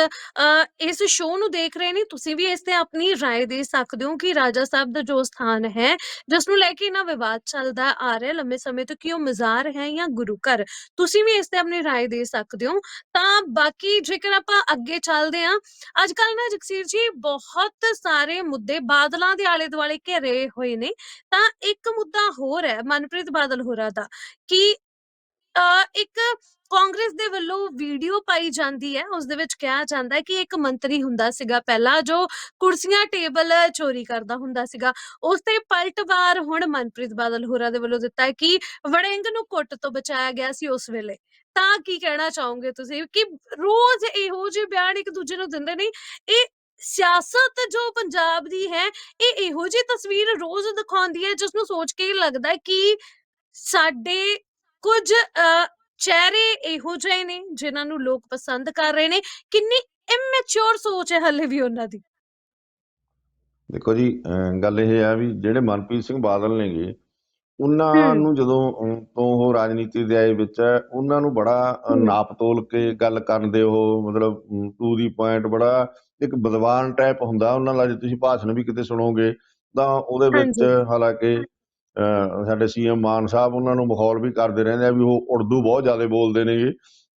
ਇਸ ਸ਼ੋਅ ਨੂੰ ਦੇਖ ਰਹੇ ਨੇ ਤੁਸੀਂ ਵੀ ਇਸ ਤੇ ਆਪਣੀ رائے ਦੇ ਸਕਦੇ ਹੋ ਕਿ ਰਾਜਾ ਸਾਹਿਬ ਦਾ ਜੋ ਸਥਾਨ ਹੈ ਜਿਸ ਨੂੰ ਲੈ ਕੇ ਨਾ ਵਿਵਾਦ ਚੱਲਦਾ ਆ ਰਿਹਾ ਲੰਮੇ ਸਮੇਂ ਤੋਂ ਕਿ ਉਹ ਮਜ਼ਾਰ ਹੈ ਜਾਂ ਗੁਰੂ ਘਰ ਤੁਸੀਂ ਵੀ ਇਸ ਤੇ ਆਪਣੀ رائے ਦੇ ਸਕਦੇ ਹੋ ਤਾਂ ਬਾਕੀ ਜੇਕਰ ਆਪਾਂ ਅੱਗੇ ਚੱਲਦੇ ਹਾਂ ਅੱਜ ਕੱਲ ਨਾ ਜਗਸੀਰ ਜੀ ਬਹੁਤ ਸਾਰੇ ਮੁੱਦੇ ਬਾਦਲਾਂ ਦੇ ਆਲੇ ਦੁਆਲੇ ਘਿਰੇ ਹੋਏ ਨੇ ਤਾਂ ਇੱਕ ਮੁੱਦਾ ਹੋਰ ਹੈ ਮਨਪ੍ਰੀਤ ਬਾਦਲ ਹੋਰਾਂ ਦਾ ਕਿ ਅ, ਇੱਕ ਕਾਂਗਰਸ ਦੇ ਵੱਲੋਂ ਵੀਡੀਓ ਪਾਈ ਜਾਂਦੀ ਹੈ ਉਸ ਦੇ ਵਿੱਚ ਕਿਹਾ ਜਾਂਦਾ ਹੈ ਕਿ ਇੱਕ ਮੰਤਰੀ ਹੁੰਦਾ ਸੀਗਾ ਪਹਿਲਾਂ ਜੋ ਕੁਰਸੀਆਂ ਟੇਬਲ ਚੋਰੀ ਕਰਦਾ ਹੁੰਦਾ ਸੀਗਾ ਉਸ ਤੇ ਪਲਟਵਾਰ ਹੁਣ ਮਨਪ੍ਰੀਤ ਬਾਦਲ ਹੋਰਾਂ ਦੇ ਵੱਲੋਂ ਦਿੱਤਾ ਹੈ ਕਿ ਵੜਿੰਗ ਨੂੰ ਕੁੱਟ ਤੋਂ ਬਚਾਇਆ ਗਿਆ ਸੀ ਉਸ ਵੇਲੇ। ਤਾਂ ਕੀ ਕਹਿਣਾ ਚਾਹੋਗੇ ਤੁਸੀਂ? ਕਿ ਰੋਜ਼ ਇਹੋ ਜਿਹੇ ਬਿਆਨ ਇੱਕ ਦੂਜੇ ਨੂੰ ਦਿੰਦੇ ਨੇ ਇਹ ਸਿਆਸਤ ਜੋ ਪੰਜਾਬ ਦੀ ਹੈ ਇਹ ਇਹੋ ਜਿਹੀ ਤਸਵੀਰ ਰੋਜ਼ ਦਿਖਾਉਂਦੀ ਹੈ ਜਿਸ ਨੂੰ ਸੋਚ ਕੇ ਹੀ ਲੱਗਦਾ ਹੈ ਕਿ ਸਾਡੇ ਕੁਝ ਚਿਹਰੇ ਇਹੋ ਜਿਹੇ ਨੇ ਜਿਨ੍ਹਾਂ ਨੂੰ ਲੋਕ ਪਸੰਦ ਕਰ ਰਹੇ ਨੇ ਕਿੰਨੀ ਇਮੈਚੁਰ ਸੋਚ ਹੈ ਹਲੇ ਵੀ ਉਹਨਾਂ ਦੀ ਦੇਖੋ ਜੀ ਗੱਲ ਇਹ ਆ ਵੀ ਜਿਹੜੇ ਮਨਪ੍ਰੀਤ ਸਿੰਘ ਬਾਦਲ ਨੇਗੇ ਉਹਨਾਂ। ਨੂੰ ਜਦੋਂ ਤੋਂ ਉਹ ਰਾਜਨੀਤੀ ਦੇ ਆਏ ਵਿੱਚ ਉਹਨਾਂ ਨੂੰ ਬੜਾ ਅਹ, ਹੂੰ। ਨਾਪ ਤੋਲ ਕੇ ਗੱਲ ਕਰਨ ਦੇ ਉਹ ਮਤਲਬ ਟੂ ਦੀ ਪੁਆਇੰਟ ਬੜਾ ਇੱਕ ਵਿਦਵਾਨ ਟਾਈਪ ਹੁੰਦਾ ਉਹਨਾਂ ਦਾ ਜੇ ਤੁਸੀਂ ਭਾਸ਼ਣ ਵੀ ਕਿਤੇ ਸੁਣੋਗੇ ਤਾਂ ਉਹਦੇ ਵਿੱਚ। ਹਾਲਾਂਕਿ ਸਾਡੇ ਸੀਐਮ ਮਾਨ ਸਾਹਿਬ ਉਹਨਾਂ ਨੂੰ ਮਾਹੌਲ ਵੀ ਕਰਦੇ ਰਹਿੰਦੇ ਆ ਵੀ ਉਹ ਉਰਦੂ ਬਹੁਤ ਜ਼ਿਆਦਾ ਬੋਲਦੇ ਨੇਗੇ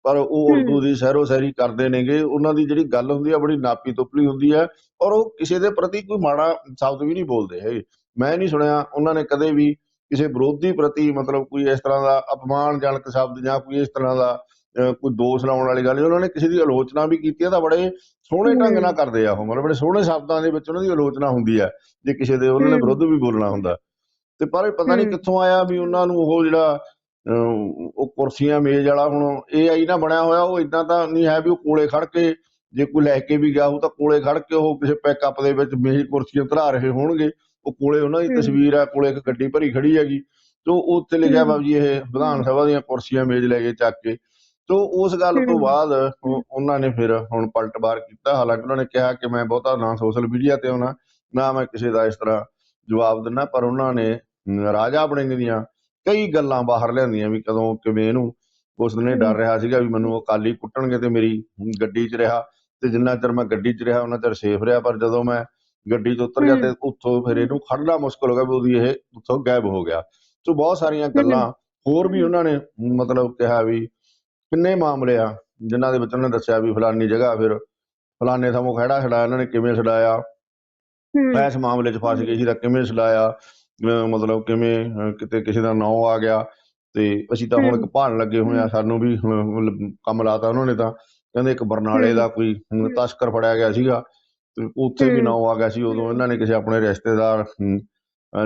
ਪਰ ਉਹ ਉਰਦੂ। ਦੀ ਸਹਿਰੋ ਸਹਿਰੀ ਕਰਦੇ ਨੇਗੇ ਉਹਨਾਂ ਦੀ ਜਿਹੜੀ ਗੱਲ ਹੁੰਦੀ ਆ ਬੜੀ ਨਾਪੀ ਤੁਪਲੀ ਹੁੰਦੀ ਹੈ ਔਰ ਉਹ ਕਿਸੇ ਦੇ ਪ੍ਰਤੀ ਕੋਈ ਮਾੜਾ ਸ਼ਬਦ ਵੀ ਨਹੀਂ ਬੋਲਦੇ ਹੈਗੇ ਮੈਂ ਨਹੀਂ ਸੁਣਿਆ ਉਹਨਾਂ ਨੇ ਕਦੇ ਵੀ ਕਿਸੇ ਵਿਰੋਧੀ ਪ੍ਰਤੀ ਮਤਲਬ ਕੋਈ ਇਸ ਤਰ੍ਹਾਂ ਦਾ ਅਪਮਾਨਜਨਕ ਸ਼ਬਦ ਜਾਂ ਕੋਈ ਇਸ ਤਰ੍ਹਾਂ ਦਾ ਕੋਈ ਦੋਸ਼ ਲਾਉਣ ਵਾਲੀ ਗੱਲ ਉਹਨਾਂ ਨੇ ਕਿਸੇ ਦੀ ਆਲੋਚਨਾ ਵੀ ਕੀਤੀ ਹੈ ਤਾਂ ਬੜੇ ਸੋਹਣੇ ਢੰਗ ਨਾਲ। ਕਰਦੇ ਆ ਉਹ ਮਤਲਬ ਬੜੇ ਸੋਹਣੇ ਸ਼ਬਦਾਂ ਦੇ ਵਿੱਚ ਉਹਨਾਂ ਦੀ ਆਲੋਚਨਾ ਹੁੰਦੀ ਹੈ ਜੇ ਕਿਸੇ ਦੇ ਉਹਨਾਂ ਨੇ। ਵਿਰੁੱਧ ਵੀ ਬੋਲਣਾ ਹੁੰਦਾ ਤੇ ਪਰ ਪਤਾ ਨਹੀਂ। ਕਿੱਥੋਂ ਆਇਆ ਵੀ ਉਹਨਾਂ ਨੂੰ ਉਹ ਜਿਹੜਾ ਉਹ ਕੁਰਸੀਆਂ ਮੇਜ਼ ਵਾਲਾ ਹੁਣ ਇਹ ਆਈ ਨਾ ਬਣਿਆ ਹੋਇਆ ਉਹ ਇਦਾਂ ਤਾਂ ਨਹੀਂ ਹੈ ਵੀ ਉਹ ਕੋਲੇ ਖੜ ਕੇ ਜੇ ਕੋਈ ਲੈ ਕੇ ਵੀ ਗਿਆ ਉਹ ਤਾਂ ਕੋਲੇ ਖੜ ਕੇ ਉਹ ਕਿਸੇ ਪੈਕਅਪ ਦੇ ਵਿੱਚ ਮੇਜ਼ ਕੁਰਸੀਆਂ ਧਰਾ ਰਹੇ ਹੋਣਗੇ ਉਹ ਕੋਲੇ ਉਹਨਾਂ ਦੀ। ਤਸਵੀਰ ਹੈ ਕੋਲੇ ਇੱਕ ਗੱਡੀ ਭਰੀ ਖੜੀ ਹੈਗੀ ਤੇ ਉਹ ਉੱਤੇ ਲਿਖਿਆ ਹੂੰ। ਜੀ ਇਹ ਵਿਧਾਨ ਸਭਾ ਦੀਆਂ ਕੁਰਸੀਆਂ ਮੇਜ਼ ਲੈ ਕੇ ਚੱਕ ਕੇ ਤੋ ਉਸ ਗੱਲ ਤੋਂ। ਬਾਅਦ ਉਹ- ਉਹਨਾਂ ਨੇ ਫਿਰ ਹੁਣ ਪਲਟਵਾਰ ਕੀਤਾ ਹਾਲਾਂਕਿ ਉਹਨਾਂ ਨੇ ਕਿਹਾ ਕਿ ਮੈਂ ਬਹੁਤਾ ਨਾ ਸੋਸ਼ਲ ਮੀਡੀਆ ਤੇ ਆਉਣਾ ਨਾ ਮੈਂ ਕਿਸੇ ਦਾ ਇਸ ਤਰ੍ਹਾਂ ਜਵਾਬ ਦਿੰਦਾ ਪਰ ਉਹਨਾਂ ਨੇ ਰਾਜਾ ਵੜਿੰਗ ਦੀਆਂ ਕਈ ਗੱਲਾਂ ਬਾਹਰ ਲਿਆਂਦੀਆਂ ਵੀ ਕਦੋਂ ਕਿਵੇਂ ਇਹਨੂੰ ਉਸ ਨੇ ਡਰ। ਰਿਹਾ ਸੀਗਾ ਵੀ ਮੈਨੂੰ ਅਕਾਲੀ ਕੁੱਟਣਗੇ ਤੇ ਮੇਰੀ ਗੱਡੀ 'ਚ ਰਿਹਾ ਤੇ ਜਿੰਨਾ ਚਿਰ ਮੈਂ ਗੱਡੀ 'ਚ ਰਿਹਾ ਉਹਨਾਂ ਚਿਰ ਸੇਫ ਰਿਹਾ ਪਰ ਜਦੋਂ ਮੈਂ ਗੱਡੀ 'ਚ ਉਤਰ ਗਿਆ ਤੇ। ਉੱਥੋਂ ਫਿਰ ਇਹਨੂੰ ਖੜਨਾ ਮੁਸ਼ਕਲ ਹੋ ਗਿਆ ਵੀ ਉਹਦੀ ਇਹ ਉੱਥੋਂ ਗਾਇਬ ਹੋ ਗਿਆ ਸੋ ਬਹੁਤ ਸਾਰੀਆਂ ਗੱਲਾਂ। ਹੋਰ ਵੀ ਉਹਨਾਂ ਨੇ ਮਤਲਬ ਕਿਹਾ ਵੀ ਕਿੰਨੇ ਮਾਮਲੇ ਆ ਜਿਨ੍ਹਾਂ ਦੇ ਵਿੱਚ ਉਹਨਾਂ ਨੇ ਦੱਸਿਆ ਵੀ ਫਲਾਨੀ ਜਗ੍ਹਾ ਫਿਰ ਫਲਾਨੇ ਥਾਂ ਖੜਾ ਛਡਾਇਆ ਇਹਨਾਂ ਨੇ ਕਿਵੇਂ ਛਡਾਇਆ। ਇਸ ਮਾਮਲੇ 'ਚ ਫਸ ਗਏ ਸੀ ਤਾਂ ਕਿਵੇਂ ਛਡਾਇਆ ਮਤਲਬ ਕਿਵੇਂ ਕਿਤੇ ਕਿਸੇ ਦਾ ਨਾਂ ਆ ਗਿਆ ਤੇ ਅਸੀਂ ਤਾਂ ਹੁਣ ਇੱਕ। ਭਾਣ ਲੱਗੇ ਹੋਏ ਆ ਸਾਨੂੰ ਵੀ ਕੰਮ ਲਾਤਾ ਉਹਨਾਂ ਨੇ ਤਾਂ। ਕਹਿੰਦੇ ਇੱਕ ਬਰਨਾਲੇ। ਦਾ ਕੋਈ ਤਸਕਰ ਫੜਿਆ ਗਿਆ ਸੀਗਾ ਤੇ ਉੱਥੇ ਵੀ। ਨਾਂ ਆ ਗਿਆ ਸੀ। ਉਦੋਂ ਇਹਨਾਂ ਨੇ ਕਿਸੇ ਆਪਣੇ ਰਿਸ਼ਤੇਦਾਰ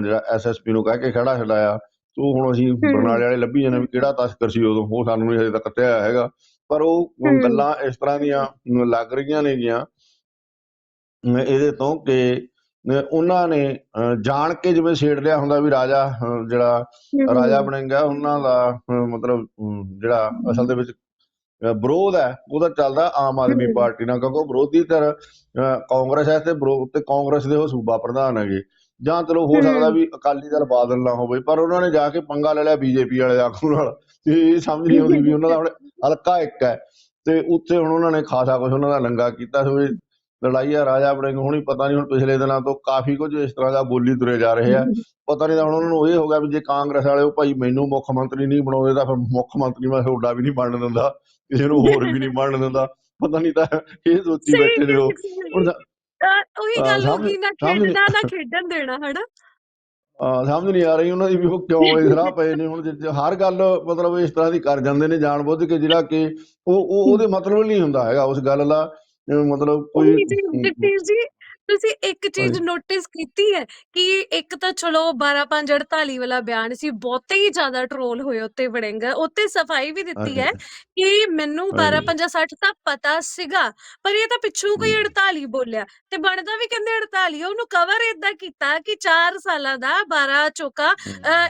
ਜਿਹੜਾ ਐਸਐਸਪੀ ਨੂੰ ਕਹਿ ਕੇ ਖੜਾ ਛਡਾਇਆ। ਤੋ ਹੁਣ ਅਸੀਂ ਬਰਨਾਲੇ ਵਾਲੇ ਲੱਭੀ ਜਾਂਦੇ ਵੀ ਕਿਹੜਾ ਤਸਕਰ ਸੀ ਉਦੋਂ। ਉਹ ਸਾਨੂੰ ਨਹੀਂ ਹਜੇ ਤੱਕ ਧਿਆਇਆ ਹੈਗਾ। ਪਰ ਉਹ। ਗੱਲਾਂ ਇਸ ਤਰ੍ਹਾਂ ਦੀਆਂ ਲੱਗ ਰਹੀਆਂ ਨੇਗੀਆਂ ਅਮ, ਇਹਦੇ ਤੋਂ ਕਿ ਉਹਨਾਂ ਨੇ ਜਾਣ ਕੇ ਜਿਵੇਂ ਛੇੜ ਲਿਆ ਹੁੰਦਾ ਵੀ ਰਾਜਾ ਜਿਹੜਾ। ਰਾਜਾ ਬਣੇਗਾ ਉਹਨਾਂ ਦਾ ਮਤਲਬ ਜਿਹੜਾ ਅਸਲ ਦੇ ਵਿੱਚ ਵਿਰੋਧ ਹੈ ਉਹਦਾ ਚੱਲਦਾ ਆਮ ਆਦਮੀ। ਪਾਰਟੀ ਨਾਲ ਕਿਉਂਕਿ ਵਿਰੋਧੀ ਧਿਰ ਕਾਂਗਰਸ ਹੈ ਤੇ ਵਿਰੋਧ ਤੇ ਕਾਂਗਰਸ ਦੇ ਉਹ ਸੂਬਾ ਪ੍ਰਧਾਨ ਹੈਗੇ ਜਾਂ ਚਲੋ ਹੋ ਸਕਦਾ। ਵੀ ਅਕਾਲੀ ਦਲ ਬਾਦਲ ਨਾ ਹੋਵੇ ਪਰ ਉਹਨਾਂ ਨੇ ਜਾ ਕੇ ਪੰਗਾ ਲੈ ਲਿਆ ਬੀਜੇਪੀ ਵਾਲੇ ਆਗੂ ਨਾਲ ਤੇ ਇਹ ਸਮਝ ਨਹੀਂ ਆਉਂਦੀ ਵੀ ਉਹਨਾਂ ਦਾ ਹੁਣ ਹਲਕਾ ਇੱਕ ਹੈ ਤੇ ਉੱਥੇ ਹੁਣ ਉਹਨਾਂ ਨੇ ਖਾਸਾ ਕੁਝ ਉਹਨਾਂ ਦਾ ਲੰਗਾ ਕੀਤਾ ਸੋ ਇਹ ਲੜਾਈ ਆ ਰਾਜਾ ਵੜਿੰਗ ਹੁਣੀ ਪਤਾ ਨਹੀਂ ਹੁਣ ਪਿਛਲੇ ਦਿਨਾਂ ਤੋਂ ਕਾਫੀ ਕੁਝ ਇਸ ਤਰ੍ਹਾਂ ਦਾ ਬੋਲੀ ਤੁਰੇ ਜਾ ਰਹੇ ਆ। ਪਤਾ ਨਹੀਂ ਤਾਂ ਹੁਣ ਉਹਨਾਂ ਨੂੰ ਇਹ ਹੋ ਗਿਆ ਵੀ ਜੇ ਕਾਂਗਰਸ ਵਾਲੇ ਉਹ ਭਾਈ ਮੈਨੂੰ ਮੁੱਖ ਮੰਤਰੀ ਨਹੀਂ ਬਣਾਉਂਦੇ ਤਾਂ ਫਿਰ ਮੁੱਖ ਮੰਤਰੀ ਮੈਂ ਤੁਹਾਡਾ ਵੀ ਨਹੀਂ ਬਣਨ ਦਿੰਦਾ ਕਿਸੇ ਨੂੰ ਹੋਰ ਵੀ ਨਹੀਂ ਬਣਨ ਦਿੰਦਾ। ਪਤਾ ਨਹੀਂ ਤਾਂ ਇਹ ਸੋਚੀ ਬੈਠੇ ਨੇ ਉਹ। ਉਹੀ ਗੱਲ ਹੋ ਗਈ ਨਾ ਖੇਡਣਾ ਨਾ ਖੇਡਣ ਦੇਣਾ ਹਨਾ? ਅਹ ਸਮਝ ਨਹੀਂ ਆ ਰਹੀ ਉਹਨਾਂ ਦੀ ਵੀ ਉਹ ਕਿਉਂ ਇਸ ਰਾਹ ਪਏ ਨੇ। ਹੁਣ ਹਰ ਗੱਲ ਮਤਲਬ ਇਸ ਤਰ੍ਹਾਂ ਦੀ ਕਰ ਜਾਂਦੇ ਨੇ ਜਾਣ ਬੁੱਝ ਕੇ ਜਿਹੜਾ ਕਿ ਉਹ ਉਹਦੇ ਮਤਲਬ ਨਹੀਂ ਹੁੰਦਾ ਹੈਗਾ ਉਸ ਗੱਲ ਦਾ। ਅਹ ਮਤਲਬ ਕੋਈ ਉਹੀ ਜੀ ਜਗਦੀਪ ਜੀ ਤੁਸੀਂ ਇੱਕ ਚੀਜ਼ ਹਾਂਜੀ। ਨੋਟਿਸ ਕੀਤੀ ਹੈ ਕਿ ਇੱਕ ਤਾਂ ਚਲੋ 12548 ਵਾਲਾ ਬਿਆਨ ਸੀ ਬਹੁਤੇ ਹੀ ਜ਼ਿਆਦਾ ਟਰੋਲ ਹੋਏ ਉੱਤੇ ਵੜਿੰਗ ਉੱਤੇ ਸਫ਼ਾਈ ਵੀ ਦਿੱਤੀ ਹੈ ਹਾਂਜੀ ਕਿ ਮੈਨੂੰ ਹਾਂਜੀ। 1250 ਤਾਂ ਪਤਾ ਸੀਗਾ ਪਰ ਇਹ ਤਾਂ ਪਿੱਛੋਂ ਕੋਈ ਹਮ। 48 ਬੋਲਿਆ ਤੇ ਬਣਦਾ ਵੀ ਕਹਿੰਦੇ 48 ਉਹਨੂੰ ਕਵਰ ਇਦਾਂ ਕੀਤਾ ਕਿ 4 ਸਾਲਾਂ ਦਾ 12 ਚੋਕਾ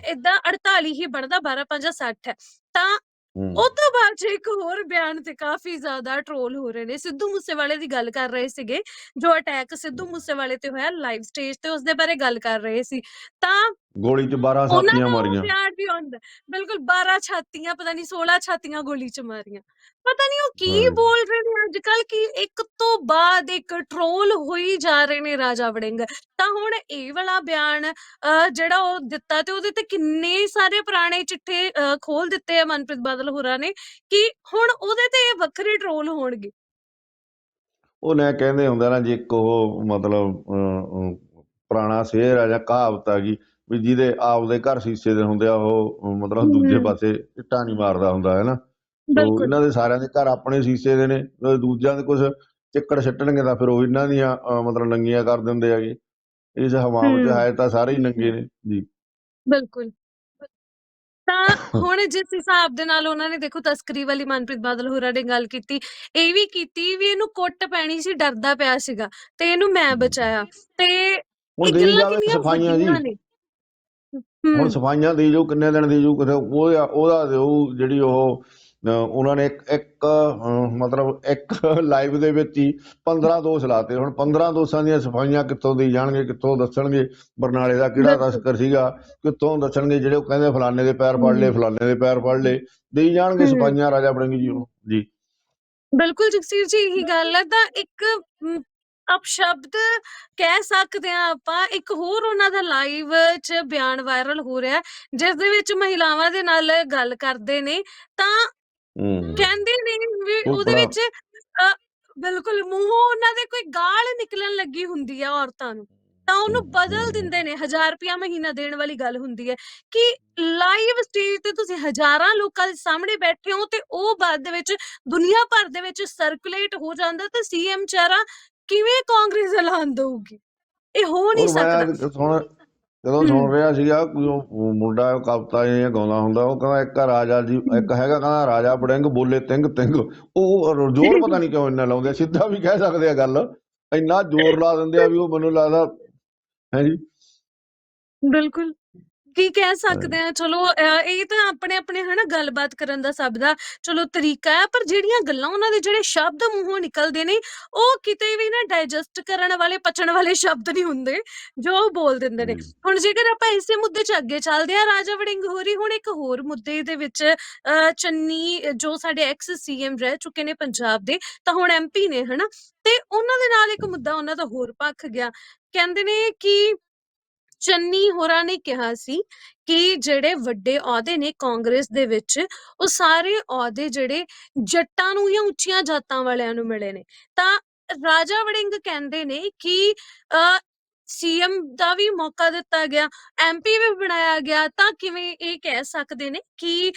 ਇਦਾਂ 48 ਹੀ ਬਣਦਾ 1250 ਹੈ। ਤਾਂ ਉਹ ਤੋਂ ਬਾਅਦ 'ਚ ਇੱਕ ਹੋਰ ਬਿਆਨ ਤੇ ਕਾਫੀ ਜ਼ਿਆਦਾ ਟਰੋਲ ਹੋ ਰਹੇ ਨੇ ਸਿੱਧੂ ਮੂਸੇਵਾਲੇ ਦੀ ਗੱਲ ਕਰ ਰਹੇ ਸੀਗੇ ਜੋ ਅਟੈਕ ਸਿੱਧੂ ਮੂਸੇਵਾਲੇ ਤੇ ਹੋਇਆ ਲਾਈਵ ਸਟੇਜ ਤੇ ਉਸ ਦੇ ਬਾਰੇ ਗੱਲ ਕਰ ਰਹੇ ਸੀ। ਤਾਂ ਗੋਲੀ 'ਚ 12 ਉਹਨਾਂ ਸਾਥੀਆਂ ਮਾਰੀਆਂ। ਬਿਆਨ ਵੀ ਆਉਂਦਾ ਬਿਲਕੁਲ 12 ਛਾਤੀਆਂ ਪਤਾ ਨਹੀਂ 16 ਛਾਤੀਆਂ ਗੋਲੀ ਚ ਮਾਰੀਆਂ। ਪਤਾ ਨਹੀਂ ਉਹ ਕੀ। ਬੋਲ ਰਹੇ ਨੇ ਅੱਜ ਕੱਲ ਕਿ ਇੱਕ ਤੋਂ ਬਾਅਦ ਇੱਕ ਟਰੋਲ ਹੋਈ ਜਾ ਰਹੇ ਨੇ ਰਾਜਾ ਵੜਿੰਗ। ਤਾਂ ਹੁਣ ਇਹ ਵਾਲਾ ਬਿਆਨ ਅਹ, ਜਿਹੜਾ ਉਹ ਦਿੱਤਾ ਤੇ ਉਹਦੇ ਤੇ ਕਿੰਨੇ ਸਾਰੇ ਪੁਰਾਣੇ ਚਿੱਠੇ ਅਹ, ਖੋਲ ਦਿੱਤੇ ਆ ਮਨਪ੍ਰੀਤ ਬਾਦਲ ਹੋਰਾਂ ਨੇ ਕਿ ਹੁਣ ਉਹਦੇ ਤੇ ਇਹ ਵੱਖਰੇ ਟਰੋਲ ਹੋਣਗੇ। ਉਹ ਨੇ ਕਹਿੰਦੇ ਹੁੰਦਾ ਨਾ ਜੀ ਇੱਕ ਉਹ ਮਤਲਬ ਅਹ, ਅਹ, ਪੁਰਾਣਾ ਸ਼ੇਰ ਆ ਜਾਂ ਕਹਾਵਤ ਆ ਗਈ ਵੀ ਜਿਹਦੇ ਆਪਦੇ ਘਰ ਸ਼ੀਸ਼ੇ ਦੇ ਹੁੰਦੇ ਆ ਉਹ ਮਤਲਬ ਦੂਜੇ। ਪਾਸੇ ਇੱਟਾਂ ਨਹੀਂ ਮਾਰਦਾ ਹੁੰਦਾ ਹੈ ਨਾ? ਸੋ ਇਹਨਾਂ ਦੇ ਸਾਰਿਆਂ ਦੇ ਘਰ ਆਪਣੇ ਸ਼ੀਸ਼ੇ ਦੇ ਨੇ ਦੂਜਿਆਂ ਦੇ ਕੁਝ ਚਿੱਕੜ ਛੱਟਣਗੇ ਤਾਂ ਫਿਰ ਉਹ ਇਹਨਾਂ ਦੀਆਂ ਮਤਲਬ ਨੰਗੀਆਂ ਕਰ ਦਿੰਦੇ ਹੈਗੇ ਇਸ ਹਵਾ ਵਿੱਚ। ਹੈ। ਤਾਂ ਸਾਰੇ ਹੀ ਨੰਗੇ ਨੇ ਜੀ। ਬਿਲਕੁਲ। ਤਾਂ ਹੁਣ ਜਿਸ ਹਿਸਾਬ ਦੇ ਨਾਲ ਉਹਨਾਂ ਨੇ ਦੇਖੋ ਤਸਕਰੀ ਵਾਲੀ ਮਨਪ੍ਰੀਤ ਬਾਦਲ ਹੋਰਾਂ ਨੇ ਗੱਲ ਕੀਤੀ ਇਹ ਵੀ ਕੀਤੀ ਵੀ ਇਹਨੂੰ ਕੁੱਟ ਪੈਣੀ ਸੀ ਡਰਦਾ ਪਿਆ ਸੀਗਾ ਤੇ ਇਹਨੂੰ ਮੈਂ ਬਚਾਇਆ। ਤੇ ਹੁਣ ਦੇਈ ਜਾਵੇ ਸਫਾਈਆਂ ਜੀ। ਹੁਣ ਸਫਾਈਆਂ ਦੇ ਜੋ ਕਿੰਨੇ ਦਿਨ ਦੀ ਜੋ ਕਿਤੇ ਉਹ ਉਹਦਾ ਦਿਓ ਜਿਹੜੀ ਉਹ ਉਹਨਾਂ ਨੇ ਇੱਕ ਮਤਲਬ ਇੱਕ ਲਾਈਵ ਦੇ ਵਿੱਚ ਹੀ 15 ਦੋਸ਼ ਲਾਤੇ। ਹੁਣ 15 ਦੋਸ਼ਾਂ ਦੀਆਂ ਸਫਾਈਆਂ ਕਿੱਥੋਂ ਦੀ ਜਾਣਗੇ ਕਿੱਥੋਂ ਦੱਸਣਗੇ? ਬਰਨਾਲੇ ਦਾ ਕਿਹੜਾ। ਤਸਕਰ ਸੀਗਾ? ਕਿੱਥੋਂ ਦੱਸਣਗੇ ਜਿਹੜੇ ਉਹ ਕਹਿੰਦੇ ਫਲਾਣੇ ਦੇ ਪੈਰ ਫੜ ਲਏ। ਫਲਾਣੇ ਦੇ ਪੈਰ ਫੜ ਲਏ। ਦੇਈ ਜਾਣਗੇ। ਸਫਾਈਆਂ ਰਾਜਾ ਵੜਿੰਗ ਜੀ ਨੂੰ। ਜੀ। ਬਿਲਕੁਲ ਜਗਸੀਰ ਜੀ ਇਹੀ ਗੱਲ ਹੈ ਤਾਂ ਇੱਕ ਅਪਸ਼ਬਦ ਕਹਿ ਸਕਦੇ ਆ ਆਪਾਂ ਇੱਕ ਹੋਰ ਉਹਨਾਂ ਦਾ ਲਾਈਵ 'ਚ ਬਿਆਨ ਵਾਇਰਲ ਹੋ ਰਿਹਾ ਹੈ, ਜਿਸ ਦੇ ਵਿੱਚ ਮਹਿਲਾਵਾਂ ਦੇ ਨਾਲ ਗੱਲ ਕਰਦੇ ਨੇ ਤਾਂ ਹੂੰ ਕਹਿੰਦੇ ਨੇ ਵੀ ਉਹ ਉਹਦੇ ਬੜਾ- ਵਿੱਚ ਅ, ਬਿਲਕੁਲ ਮੂੰਹੋਂ ਉਹਨਾਂ ਦੇ ਕੋਈ ਗਾਲ ਨਿਕਲਣ ਲੱਗੀ ਹੁੰਦੀ ਆ ਔਰਤਾਂ ਨੂੰ ਤਾਂ ਉਹਨੂੰ ਬਦਲ ਦਿੰਦੇ ਨੇ 1000 ਰੁਪਿਆ ਮਹੀਨਾ ਦੇਣ ਵਾਲੀ ਗੱਲ ਹੁੰਦੀ ਹੈ ਕਿ ਲਾਈਵ ਸਟੇਜ ਤੇ ਤੁਸੀਂ ਹਜ਼ਾਰਾਂ ਲੋਕਾਂ ਦੇ ਸਾਹਮਣੇ ਬੈਠੇ ਹੋ ਤੇ ਉਹ ਬਾਅਦ ਦੇ ਵਿੱਚ ਦੁਨੀਆ ਭਰ ਦੇ ਵਿੱਚ ਸਰਕੂਲੇਟ ਹੋ ਜਾਂਦਾ ਤਾਂ ਸੀਐਮ ਚਾਰਾ ਕਿਵੇਂ ਕਾਂਗਰਸ ਐਲਾਨ ਦਊਗੀ? ਇਹ ਹੋ ਨਹੀਂ ਸਕਦਾ। ਜਦੋਂ ਸੁਣ ਰਿਹਾ ਸੀਗਾ ਕੋਈ ਉਹ ਮੁੰਡਾ ਕਵਿਤਾ ਜਿਹੀਆਂ ਗਾਉਂਦਾ ਹੁੰਦਾ ਉਹ ਕਹਿੰਦਾ ਇੱਕ ਰਾਜਾ ਜੀ ਇੱਕ ਹੈਗਾ ਕਹਿੰਦਾ ਰਾਜਾ ਬੜਿੰਗ ਬੋਲੇ ਤਿੰਗ ਤਿੰਗ। ਉਹ ਜ਼ੋਰ ਪਤਾ ਨਹੀਂ ਕਿਉਂ ਇੰਨਾ ਲਾਉਂਦੇ ਸਿੱਧਾ ਵੀ ਕਹਿ ਸਕਦੇ ਆ ਗੱਲ। ਇੰਨਾ ਜ਼ੋਰ ਲਾ ਦਿੰਦੇ ਆ ਵੀ ਉਹ ਮੈਨੂੰ ਲੱਗਦਾ ਹੈ ਜੀ? ਬਿਲਕੁਲ। ਕੀ ਕਹਿ ਸਕਦੇ ਆ? ਚਲੋ ਅਹ ਇਹ ਤਾਂ ਆਪਣੇ ਆਪਣੇ ਹਨਾ ਗੱਲਬਾਤ ਕਰਨ ਦਾ ਸਭ ਦਾ ਚਲੋ ਤਰੀਕਾ ਹੈ ਪਰ ਜਿਹੜੀਆਂ ਗੱਲਾਂ ਉਹਨਾਂ ਦੇ ਜਿਹੜੇ ਸ਼ਬਦ ਮੂੰਹੋਂ ਨਿਕਲਦੇ ਨੇ ਉਹ ਕਿਤੇ ਵੀ ਨਾ ਡਾਈਜੈਸਟ ਕਰਨ ਵਾਲੇ ਪਚਣ ਵਾਲੇ ਸ਼ਬਦ ਨਹੀਂ ਹੁੰਦੇ ਜੋ ਉਹ ਬੋਲ ਦਿੰਦੇ ਨੇ। ਹੁਣ ਜੇਕਰ ਆਪਾਂ ਇਸੇ ਮੁੱਦੇ 'ਚ ਅੱਗੇ ਚੱਲਦੇ ਆ ਰਾਜਾ ਵੜਿੰਗ ਹੋਰੀ ਹੁਣ ਇੱਕ ਹੋਰ ਮੁੱਦੇ ਦੇ ਵਿੱਚ ਅਹ ਚੰਨੀ ਜੋ ਸਾਡੇ ਐਕਸ ਸੀਐਮ ਰਹਿ ਚੁੱਕੇ ਨੇ ਪੰਜਾਬ ਦੇ ਤਾਂ ਹੁਣ ਐਮਪੀ ਨੇ ਹਨਾ? ਤੇ ਉਹਨਾਂ ਦੇ ਨਾਲ ਇੱਕ ਮੁੱਦਾ ਉਹਨਾਂ ਦਾ ਹੋਰ ਭਖ ਗਿਆ। ਕਹਿੰਦੇ ਨੇ ਕਿ ਚੰਨੀ ਹੋਰਾਂ ਨੇ ਕਿਹਾ ਸੀ ਕਿ ਜਿਹੜੇ ਵੱਡੇ ਅਹੁਦੇ ਨੇ ਕਾਂਗਰਸ ਦੇ ਵਿੱਚ, ਉਹ ਸਾਰੇ ਅਹੁਦੇ ਜਿਹੜੇ ਜੱਟਾਂ ਨੂੰ ਜਾਂ ਉੱਚੀਆਂ ਜਾਤਾਂ ਵਾਲਿਆਂ ਨੂੰ ਮਿਲੇ ਨੇ। ਤਾਂ ਰਾਜਾ ਵੜਿੰਗ ਕਹਿੰਦੇ ਨੇ ਕਿ ਸੀਐਮ ਦਾ ਵੀ ਮੌਕਾ ਦਿੱਤਾ ਗਿਆ ਐਮਪੀ ਵੀ ਬਣਾਇਆ ਗਿਆ, ਤਾਂ ਕਿਵੇਂ ਇਹ ਕਹਿ ਸਕਦੇ ਨੇ ਕਿ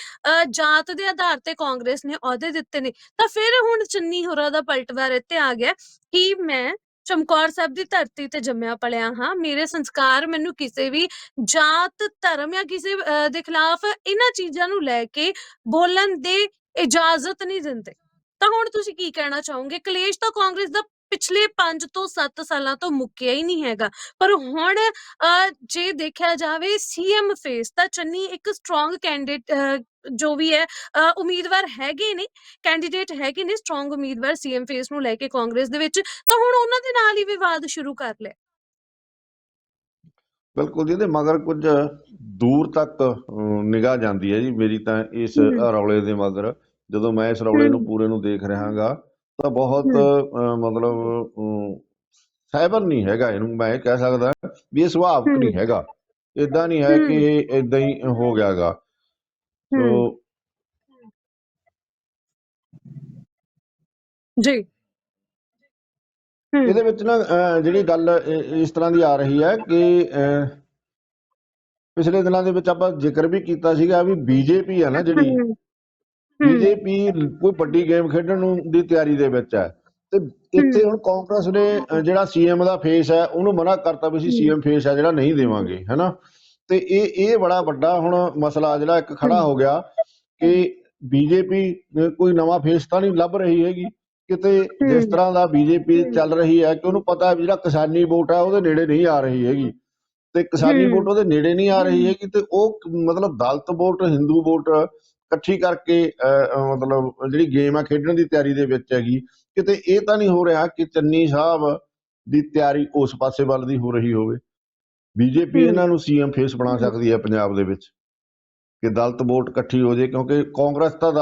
ਜਾਤ ਦੇ ਆਧਾਰ ਤੇ ਕਾਂਗਰਸ ਨੇ ਅਹੁਦੇ ਦਿੱਤੇ ਨੇ? ਤਾਂ ਫਿਰ ਹੁਣ ਚੰਨੀ ਹੋਰਾਂ ਦਾ ਪਲਟਵਾਰ ਇੱਥੇ ਆ ਗਿਆ ਕਿ ਮੈਂ ਚਮਕੌਰ ਸਾਹਿਬ ਦੀ ਧਰਤੀ ਤੇ ਜੰਮਿਆ ਪਲਿਆ ਹਾਂ। ਮੇਰੇ ਸੰਸਕਾਰ ਮੈਨੂੰ ਕਿਸੇ ਵੀ ਜਾਤ ਧਰਮ ਜਾਂ ਕਿਸੇ ਅਹ, ਦੇ ਖਿਲਾਫ ਇਹਨਾਂ ਚੀਜ਼ਾਂ ਨੂੰ ਲੈ ਕੇ ਬੋਲਣ ਦੇ ਇਜਾਜ਼ਤ ਨਹੀਂ ਦਿੰਦੇ। ਤਾਂ ਹੁਣ ਤੁਸੀਂ ਕੀ ਕਹਿਣਾ ਚਾਹੋਗੇ? ਕਲੇਸ਼ ਤਾਂ ਕਾਂਗਰਸ ਦਾ ਪਿਛਲੇ 5 ਤੋਂ 7 ਸਾਲਾਂ ਤੋਂ ਮੁੱਕਿਆ ਹੀ ਨਹੀਂ ਹੈਗਾ ਪਰ ਹੁਣ ਜੇ ਦੇਖਿਆ ਜਾਵੇ ਸੀਐਮ ਫੇਸ ਤਾਂ ਚੰਨੀ ਇੱਕ ਸਟਰੋਂਗ ਕੈਂਡੀਡੇਟ ਜੋ ਵੀ ਹੈ ਉਮੀਦਵਾਰ ਹੈਗੇ ਨੇ ਕੈਂਡੀਡੇਟ ਹੈਗੇ ਨੇ ਸਟਰੋਂਗ ਉਮੀਦਵਾਰ ਸੀਐਮ ਫੇਸ ਨੂੰ ਲੈ ਕੇ ਕਾਂਗਰਸ ਦੇ ਵਿੱਚ ਤਾਂ ਹੁਣ ਉਹਨਾਂ ਦੇ ਨਾਲ ਹੀ ਵਿਵਾਦ ਸ਼ੁਰੂ ਕਰ ਲਿਆ ਬਿਲਕੁਲ ਜੀ ਇਹਦੇ ਮਗਰ ਕੁਝ ਦੂਰ ਤੱਕ ਨਿਗਾਹ ਜਾਂਦੀ ਹੈ ਜੀ ਮੇਰੀ ਤਾਂ ਇਸ। ਰੌਲੇ ਦੇ ਮਗਰ ਜਦੋਂ ਮੈਂ ਇਸ ਰੌਲੇ ਨੂੰ। ਪੂਰੇ ਨੂੰ ਦੇਖ ਰਿਹਾਗਾ ਤਾਂ ਬਹੁਤ ਮਤਲਬ ਸਹਿਬਨ ਨਹੀਂ ਹੈਗਾ ਇਹਨੂੰ ਮੈਂ ਕਹਿ ਸਕਦਾ ਵੀ ਇਹ ਸੁਭਾਵਕ। ਨਹੀਂ ਹੈਗਾ। ਇਦਾਂ ਨਹੀਂ ਹੈ ਕਿ ਇਦਾਂ ਹੀ ਹੋ ਗਿਆਗਾ ਸੋ ਜੀ। ਇਹਦੇ ਵਿੱਚ ਨਾ ਜਿਹੜੀ ਗੱਲ ਇਸ ਤਰ੍ਹਾਂ ਦੀ ਆ ਰਹੀ ਹੈ ਕਿ ਪਿਛਲੇ ਦਿਨਾਂ ਦੇ ਵਿੱਚ ਆਪਾਂ ਜ਼ਿਕਰ ਵੀ ਕੀਤਾ ਸੀਗਾ ਵੀ ਬੀਜੇਪੀ ਹੈ ਨਾ ਜਿਹੜੀ ਬੀਜੇਪੀ ਕੋਈ ਵੱਡੀ ਗੇਮ ਖੇਡਣ ਨੂੰ ਦੀ ਤਿਆਰੀ ਦੇ ਵਿੱਚ ਹੈ। ਤੇ ਇੱਥੇ ਹੁਣ ਕਾਂਗਰਸ ਨੇ ਜਿਹੜਾ ਸੀਐਮ ਦਾ ਫੇਸ ਹੈ ਉਹਨੂੰ ਮਨਾ ਕਰਤਾ ਵੀ ਅਸੀਂ। ਸੀਐਮ ਫੇਸ ਹੈ ਜਿਹੜਾ ਨਹੀਂ ਦੇਵਾਂਗੇ ਹੈਨਾ? ਤੇ ਇਹ ਇਹ ਬੜਾ ਵੱਡਾ ਹੁਣ ਮਸਲਾ ਜਿਹੜਾ ਇੱਕ ਖੜਾ ਹੋ। ਗਿਆ ਕਿ ਬੀਜੇਪੀ ਕੋਈ ਨਵਾਂ ਫੇਸ ਤਾਂ ਨਹੀਂ ਲੱਭ ਰਹੀ ਹੈਗੀ। ਕਿਤੇ ਜਿਸ। ਤਰ੍ਹਾਂ ਦਾ ਬੀਜੇਪੀ ਚੱਲ ਰਹੀ ਹੈ ਕਿ ਉਹਨੂੰ ਪਤਾ ਹੈ ਜਿਹੜਾ ਕਿਸਾਨੀ ਵੋਟ ਹੈ ਉਹਦੇ ਨੇੜੇ ਨਹੀਂ ਆ ਰਹੀ ਹੈਗੀ। ਤੇ ਕਿਸਾਨੀ। ਵੋਟ ਉਹਦੇ ਨੇੜੇ ਨਹੀਂ ਆ ਰਹੀ ਹੈਗੀ ਤੇ ਉਹ ਮਤਲਬ ਦਲਿਤ ਵੋਟ ਹਿੰਦੂ ਵੋਟ ਇਕੱਠੀ ਕਰਕੇ ਮਤਲਬ ਜਿਹੜੀ ਗੇਮ ਆ ਖੇਡਣ ਦੀ ਤਿਆਰੀ ਦੇ ਵਿੱਚ ਹੈਗੀ। ਕਿਤੇ ਇਹ ਤਾਂ ਨਹੀਂ ਹੋ ਰਿਹਾ ਕਿ ਚੰਨੀ ਸਾਹਿਬ ਦੀ ਤਿਆਰੀ ਉਸ ਪਾਸੇ ਵੱਲ ਦੀ ਹੋ ਰਹੀ ਹੋਵੇ। ਬੀਜੇਪੀ। ਇਹਨਾਂ ਨੂੰ ਸੀਐਮ ਫੇਸ ਬਣਾ ਸਕਦੀ ਹੈ ਪੰਜਾਬ ਦੇ ਵਿੱਚ ਕਿ ਦਲਿਤ ਵੋਟ ਇਕੱਠੀ ਹੋ ਜੇ ਕਿਉਂਕਿ ਕਾਂਗਰਸ ਤਾਂ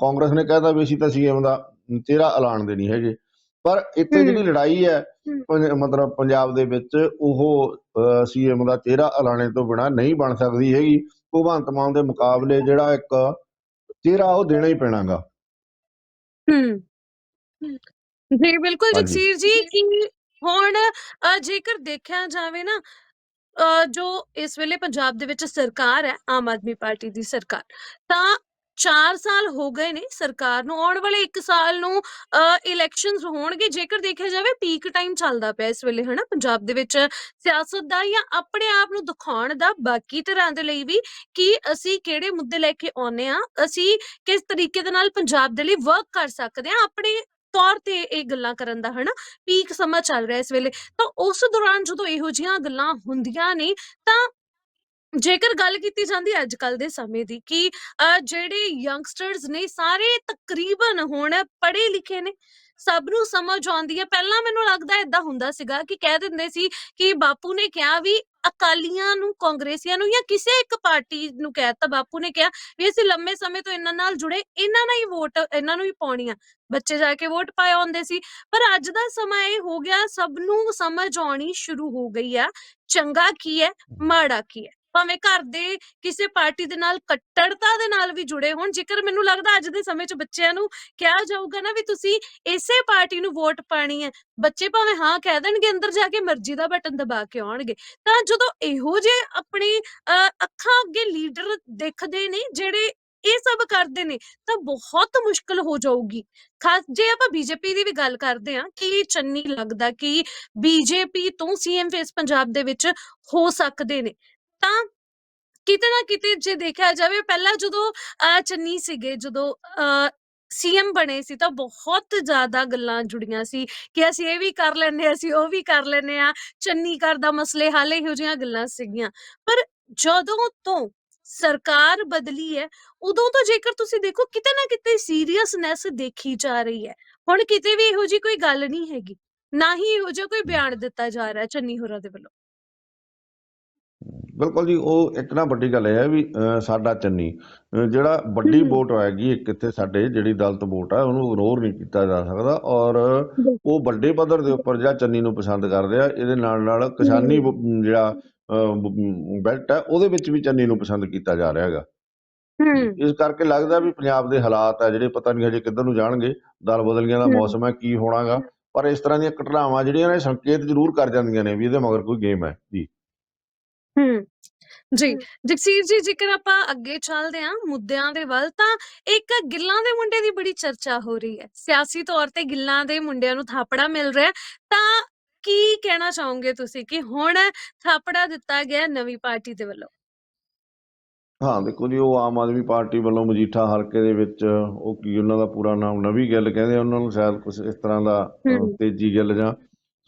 ਕਾਂਗਰਸ ਨੇ ਕਹਿਤਾ ਵੀ ਅਸੀਂ ਤਾਂ ਸੀਐਮ ਦਾ ਚਿਹਰਾ ਐਲਾਨ ਦੇ ਨਹੀਂ ਹੈਗੇ। ਪਰ ਇੱਥੇ। ਜਿਹੜੀ ਲੜਾਈ ਹੈ ਮਤਲਬ ਪੰਜਾਬ ਦੇ ਵਿੱਚ ਉਹ ਸੀਐਮ ਦਾ ਚਿਹਰਾ ਐਲਾਨੇ ਤੋਂ ਬਿਨਾ ਨਹੀਂ ਬਣ ਸਕਦੀ ਹੈਗੀ। ਭਗਵੰਤ ਮਾਨ ਦੇ ਮੁਕਾਬਲੇ ਜਿਹੜਾ ਇੱਕ ਚਿਹਰਾ ਉਹ ਦੇਣਾ ਹੀ ਪੈਣਾਗਾ। ਹਮ ਜੀ ਬਿਲਕੁਲ। ਜਗਸੀਰ ਜੀ ਕਿ ਹੁਣ ਜੇਕਰ ਦੇਖਿਆ ਜਾਵੇ ਨਾ ਜੋ ਇਸ ਵੇਲੇ ਪੰਜਾਬ ਦੇ ਵਿੱਚ ਸਰਕਾਰ ਹੈ ਆਮ ਆਦਮੀ ਪਾਰਟੀ ਦੀ ਸਰਕਾਰ ਤਾਂ 4 ਸਾਲ ਹੋ ਗਏ ਨੇ ਸਰਕਾਰ ਨੂੰ, ਆਉਣ ਵਾਲੇ 1 ਸਾਲ ਨੂੰ ਇਲੈਕਸ਼ਨਸ ਹੋਣਗੇ, ਜੇਕਰ ਦੇਖਿਆ ਜਾਵੇ ਪੀਕ ਟਾਈਮ ਚੱਲਦਾ ਪਿਆ ਇਸ ਵੇਲੇ, ਹਨਾ? ਪੰਜਾਬ ਦੇ ਵਿੱਚ ਸਿਆਸਤ ਦਾ ਜਾਂ ਆਪਣੇ ਆਪ ਨੂੰ ਦਿਖਾਉਣ ਦਾ ਬਾਕੀ ਤਰ੍ਹਾਂ ਦੇ ਲਈ ਵੀ ਕਿ ਅਸੀਂ ਕਿਹੜੇ ਮੁੱਦੇ ਲੈ ਕੇ ਆਉਨੇ ਆ ਅਸੀਂ ਕਿਸ ਤਰੀਕੇ ਦੇ ਨਾਲ ਪੰਜਾਬ ਦੇ ਲਈ ਵਰਕ ਕਰ ਸਕਦੇ ਆ ਆਪਣੇ ਤੌਰ ਤੇ ਇਹ ਗੱਲਾਂ ਕਰਨ ਦਾ, ਹਨਾ? ਪੀਕ ਸਮਾਂ ਚੱਲ ਰਿਹਾ ਇਸ ਵੇਲੇ। ਤਾਂ ਉਸ ਦੌਰਾਨ ਜਦੋਂ ਇਹੋ ਜਿਹੀਆਂ ਗੱਲਾਂ ਹੁੰਦੀਆਂ ਨੇ, ਤਾਂ ਜੇਕਰ ਗੱਲ ਕੀਤੀ ਜਾਂਦੀ ਹੈ ਅੱਜ ਕੱਲ ਦੇ ਸਮੇਂ ਦੀ ਕਿ ਅ, ਜਿਹੜੇ ਯੰਗਸਟਰਸ ਨੇ ਸਾਰੇ ਤਕਰੀਬਨ ਹੁਣ ਪੜ੍ਹੇ ਲਿਖੇ ਨੇ ਸਭ ਨੂੰ ਸਮਝ ਆਉਂਦੀ ਹੈ। ਪਹਿਲਾਂ ਮੈਨੂੰ ਲੱਗਦਾ ਏਦਾਂ ਹੁੰਦਾ ਸੀਗਾ ਕਿ ਕਹਿ ਦਿੰਦੇ ਸੀ ਕਿ ਬਾਪੂ ਨੇ ਕਿਹਾ ਵੀ ਅਕਾਲੀਆਂ ਨੂੰ ਕਾਂਗਰਸੀਆਂ ਨੂੰ ਜਾਂ ਕਿਸੇ ਇੱਕ ਪਾਰਟੀ ਨੂੰ ਕਹਿਤਾ ਬਾਪੂ ਨੇ ਕਿਹਾ ਵੀ ਅਸੀਂ ਲੰਮੇ ਸਮੇਂ ਤੋਂ ਇਹਨਾਂ ਨਾਲ ਜੁੜੇ ਇਹਨਾਂ ਨਾਲ ਹੀ ਵੋਟ ਇਹਨਾਂ ਨੂੰ ਹੀ ਪਾਉਣੀ ਆ ਬੱਚੇ ਜਾ ਕੇ ਵੋਟ ਪਾਏ ਆਉਂਦੇ ਸੀ। ਪਰ ਅੱਜ ਦਾ ਸਮਾਂ ਇਹ ਹੋ ਗਿਆ ਸਭ ਨੂੰ ਸਮਝ ਆਉਣੀ ਸ਼ੁਰੂ ਹੋ ਗਈ ਆ। ਚੰਗਾ ਕੀ ਹੈ ਮਾੜਾ ਕੀ ਹੈ। ਭਾਵੇਂ ਘਰ ਦੇ ਕਿਸੇ ਪਾਰਟੀ ਦੇ ਨਾਲ ਕੱਟੜਤਾ ਦੇ ਨਾਲ ਵੀ ਜੁੜੇ ਹੋਣ, ਜੇਕਰ ਮੈਨੂੰ ਲੱਗਦਾ ਅੱਜ ਦੇ ਸਮੇਂ 'ਚ ਬੱਚਿਆਂ ਨੂੰ ਕਿਹਾ ਜਾਊਗਾ ਨਾ ਵੀ ਤੁਸੀਂ ਇਸੇ ਪਾਰਟੀ ਨੂੰ ਵੋਟ ਪਾਣੀ ਹੈ, ਬੱਚੇ ਭਾਵੇਂ ਹਾਂ ਕਹਿ ਦੇਣਗੇ ਅੰਦਰ ਜਾ ਕੇ ਮਰਜ਼ੀ ਦਾ ਬਟਨ ਦਬਾ ਕੇ ਆਉਣਗੇ, ਤਾਂ ਜਦੋਂ ਇਹੋ ਜਿਹੇ ਆਪਣੇ ਅੱਖਾਂ ਅੱਗੇ ਲੀਡਰ ਦੇਖਦੇ ਨੇ, ਜਿਹੜੇ ਇਹ ਸਭ ਕਰਦੇ ਨੇ, ਤਾਂ ਬਹੁਤ ਮੁਸ਼ਕਲ ਹੋ ਜਾਊਗੀ। ਖਾਸ ਜੇ ਆਪਾਂ ਬੀਜੇਪੀ ਦੀ ਵੀ ਗੱਲ ਕਰਦੇ ਹਾਂ, ਕਿ ਚੰਨੀ ਲੱਗਦਾ ਕਿ ਬੀਜੇਪੀ ਤੋਂ ਸੀਐਮ ਫੇਸ ਪੰਜਾਬ ਦੇ ਵਿੱਚ ਹੋ ਸਕਦੇ ਨੇ। ਤਾਂ ਕਿਤੇ ਨਾ ਕਿਤੇ ਜੇ ਦੇਖਿਆ ਜਾਵੇ ਪਹਿਲਾਂ ਜਦੋਂ ਅਹ, ਚੰਨੀ ਸੀਗੇ ਜਦੋਂ ਸੀਐਮ ਬਣੇ ਸੀ ਤਾਂ ਬਹੁਤ ਜ਼ਿਆਦਾ ਗੱਲਾਂ ਜੁੜੀਆਂ ਸੀ ਕਿ ਅਸੀਂ ਇਹ ਵੀ ਕਰ ਲੈਂਦੇ ਅਸੀਂ ਉਹ ਵੀ ਕਰ ਲੈਂਦੇ ਆ ਚੰਨੀ ਘਰ ਦਾ ਮਸਲੇ ਹੱਲ ਇਹੋ ਜਿਹੀਆਂ ਗੱਲਾਂ ਸੀਗੀਆਂ। ਪਰ ਜਦੋਂ ਤੋਂ ਸਰਕਾਰ ਬਦਲੀ ਹੈ ਉਦੋਂ ਤੋਂ ਜੇਕਰ ਤੁਸੀਂ ਦੇਖੋ ਕਿਤੇ ਨਾ ਕਿਤੇ ਸੀਰੀਅਸਨੈਸ ਦੇਖੀ ਜਾ ਰਹੀ ਹੈ। ਹੁਣ ਕਿਤੇ ਵੀ ਇਹੋ ਜੀ ਕੋਈ ਗੱਲ ਨਹੀਂ ਹੈਗੀ। ਨਾ ਹੀ ਇਹੋ ਜਿਹਾ ਕੋਈ ਬਿਆਨ ਦਿੱਤਾ ਜਾ ਰਿਹਾ ਚੰਨੀ ਹੋਰਾਂ ਦੇ ਵੱਲੋਂ। ਬਿਲਕੁਲ ਜੀ ਉਹ ਇੱਕ ਨਾ ਵੱਡੀ ਗੱਲ ਇਹ ਹੈ ਵੀ ਸਾਡਾ ਚੰਨੀ ਜਿਹੜਾ ਵੱਡੀ। ਵੋਟ ਆਏਗੀ ਇੱਕ ਇੱਥੇ ਸਾਡੇ ਜਿਹੜੀ ਦਲਿਤ ਵੋਟ ਹੈ ਉਹਨੂੰ ਇਗਨੋਰ ਨਹੀਂ ਕੀਤਾ ਜਾ ਸਕਦਾ ਔਰ ਉਹ ਵੱਡੇ ਪੱਧਰ ਦੇ ਉੱਪਰ ਜਿਹੜਾ ਚੰਨੀ ਨੂੰ ਪਸੰਦ ਕਰਦੇ ਆ ਇਹਦੇ ਨਾਲ ਨਾਲ ਕਿਸਾਨੀ ਜਿਹੜਾ ਬੈਲਟ ਹੈ ਉਹਦੇ ਵਿੱਚ ਵੀ ਚੰਨੀ ਨੂੰ ਪਸੰਦ ਕੀਤਾ ਜਾ ਰਿਹਾ ਹੈਗਾ। ਹੂੰ। ਇਸ ਕਰਕੇ ਲੱਗਦਾ ਵੀ ਪੰਜਾਬ ਦੇ ਹਾਲਾਤ ਆ ਜਿਹੜੇ ਪਤਾ ਨਹੀਂ ਹਜੇ ਕਿੱਧਰ ਨੂੰ ਜਾਣਗੇ ਦਲ ਬਦਲੀਆਂ ਦਾ। ਮੌਸਮ ਹੈ ਕੀ ਹੋਣਾਗਾ ਪਰ ਇਸ ਤਰ੍ਹਾਂ ਦੀਆਂ ਘਟਨਾਵਾਂ ਜਿਹੜੀਆਂ ਨੇ ਸੰਕੇਤ ਜ਼ਰੂਰ ਕਰ ਜਾਂਦੀਆਂ ਨੇ ਵੀ ਇਹਦੇ ਮਗਰ ਕੋਈ ਗੇਮ ਹੈ। ਜੀ। ਹੂੰ। ਜੀ ਜਗਸੀਰ ਜੀ ਜੇਕਰ ਆਪਾਂ ਅੱਗੇ ਚੱਲਦੇ ਹਾਂ ਮੁੱਦਿਆਂ ਦੇ ਵੱਲ ਤਾਂ ਇੱਕ ਗਿੱਲਾਂ ਦੇ ਮੁੰਡੇ ਦੀ ਬੜੀ ਚਰਚਾ ਹੋ ਰਹੀ ਹੈ। ਸਿਆਸੀ ਤੌਰ ਤੇ ਗਿੱਲਾਂ ਦੇ ਮੁੰਡਿਆਂ ਨੂੰ ਥਾਪੜਾ ਮਿਲ ਰਿਹਾ ਹੈ। ਤਾਂ ਕੀ ਕਹਿਣਾ ਚਾਹੋਗੇ ਤੁਸੀਂ ਕਿ ਹੁਣ ਥਾਪੜਾ ਦਿੱਤਾ ਗਿਆ ਨਵੀਂ ਪਾਰਟੀ ਦੇ ਵੱਲੋਂ? ਹਾਂ ਦੇਖੋ ਜੀ ਉਹ ਆਮ ਆਦਮੀ ਪਾਰਟੀ ਵੱਲੋਂ ਮਜੀਠਾ ਹਲਕੇ ਦੇ ਵਿੱਚ ਉਹ ਕੀ ਉਹਨਾਂ ਦਾ ਪੂਰਾ ਨਾਮ ਨਵੀਂ ਗਿੱਲ ਕਹਿੰਦੇ ਆ, ਉਹਨਾਂ ਨੂੰ ਸ਼ਾਇਦ ਕੁਝ ਇਸ ਤਰ੍ਹਾਂ ਦਾ। ਤੇਜੀ ਗਿੱਲ ਜਾਂ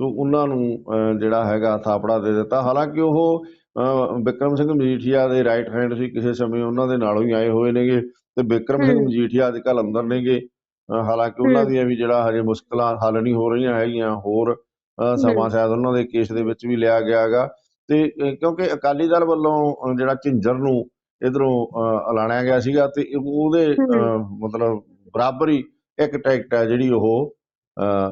ਸੋ ਉਹਨਾਂ ਨੂੰ ਜਿਹੜਾ ਹੈਗਾ ਥਾਪੜਾ ਦੇ ਦਿੱਤਾ। ਹਾਲਾਂਕਿ ਉਹ ਬਿਕਰਮ ਸਿੰਘ ਮਜੀਠੀਆ ਦੇ ਰਾਈਟ ਹੈਂਡ ਸੀ ਕਿਸੇ ਸਮੇਂ ਉਹਨਾਂ ਦੇ ਨਾਲੋਂ ਹੀ ਆਏ ਹੋਏ ਨੇਗੇ ਤੇ ਬਿਕਰਮ ਸਿੰਘ। ਮਜੀਠੀਆ ਅੱਜ ਕੱਲ੍ਹ ਅੰਦਰ ਨੇਗੇ ਹਾਲਾਂਕਿ ਉਹਨਾਂ। ਦੀਆਂ ਵੀ ਜਿਹੜਾ ਹਜੇ ਮੁਸ਼ਕਲਾਂ ਹੱਲ ਨਹੀਂ ਹੋ ਰਹੀਆਂ ਹੈਗੀਆਂ ਹੋਰ ਸਮਾਂ ਸ਼ਾਇਦ ਉਹਨਾਂ ਦੇ ਕੇਸ ਦੇ ਵਿੱਚ ਵੀ ਲਿਆ ਗਿਆ ਹੈਗਾ ਤੇ ਕਿਉਂਕਿ ਅਕਾਲੀ ਦਲ ਵੱਲੋਂ ਜਿਹੜਾ ਝਿੰਜਰ ਨੂੰ ਇਧਰੋਂ ਐਲਾਨਿਆ ਗਿਆ ਸੀਗਾ ਤੇ ਉਹਦੇ ਮਤਲਬ ਬਰਾਬਰ ਹੀ ਇੱਕ ਟਿਕਟ ਹੈ ਜਿਹੜੀ ਉਹ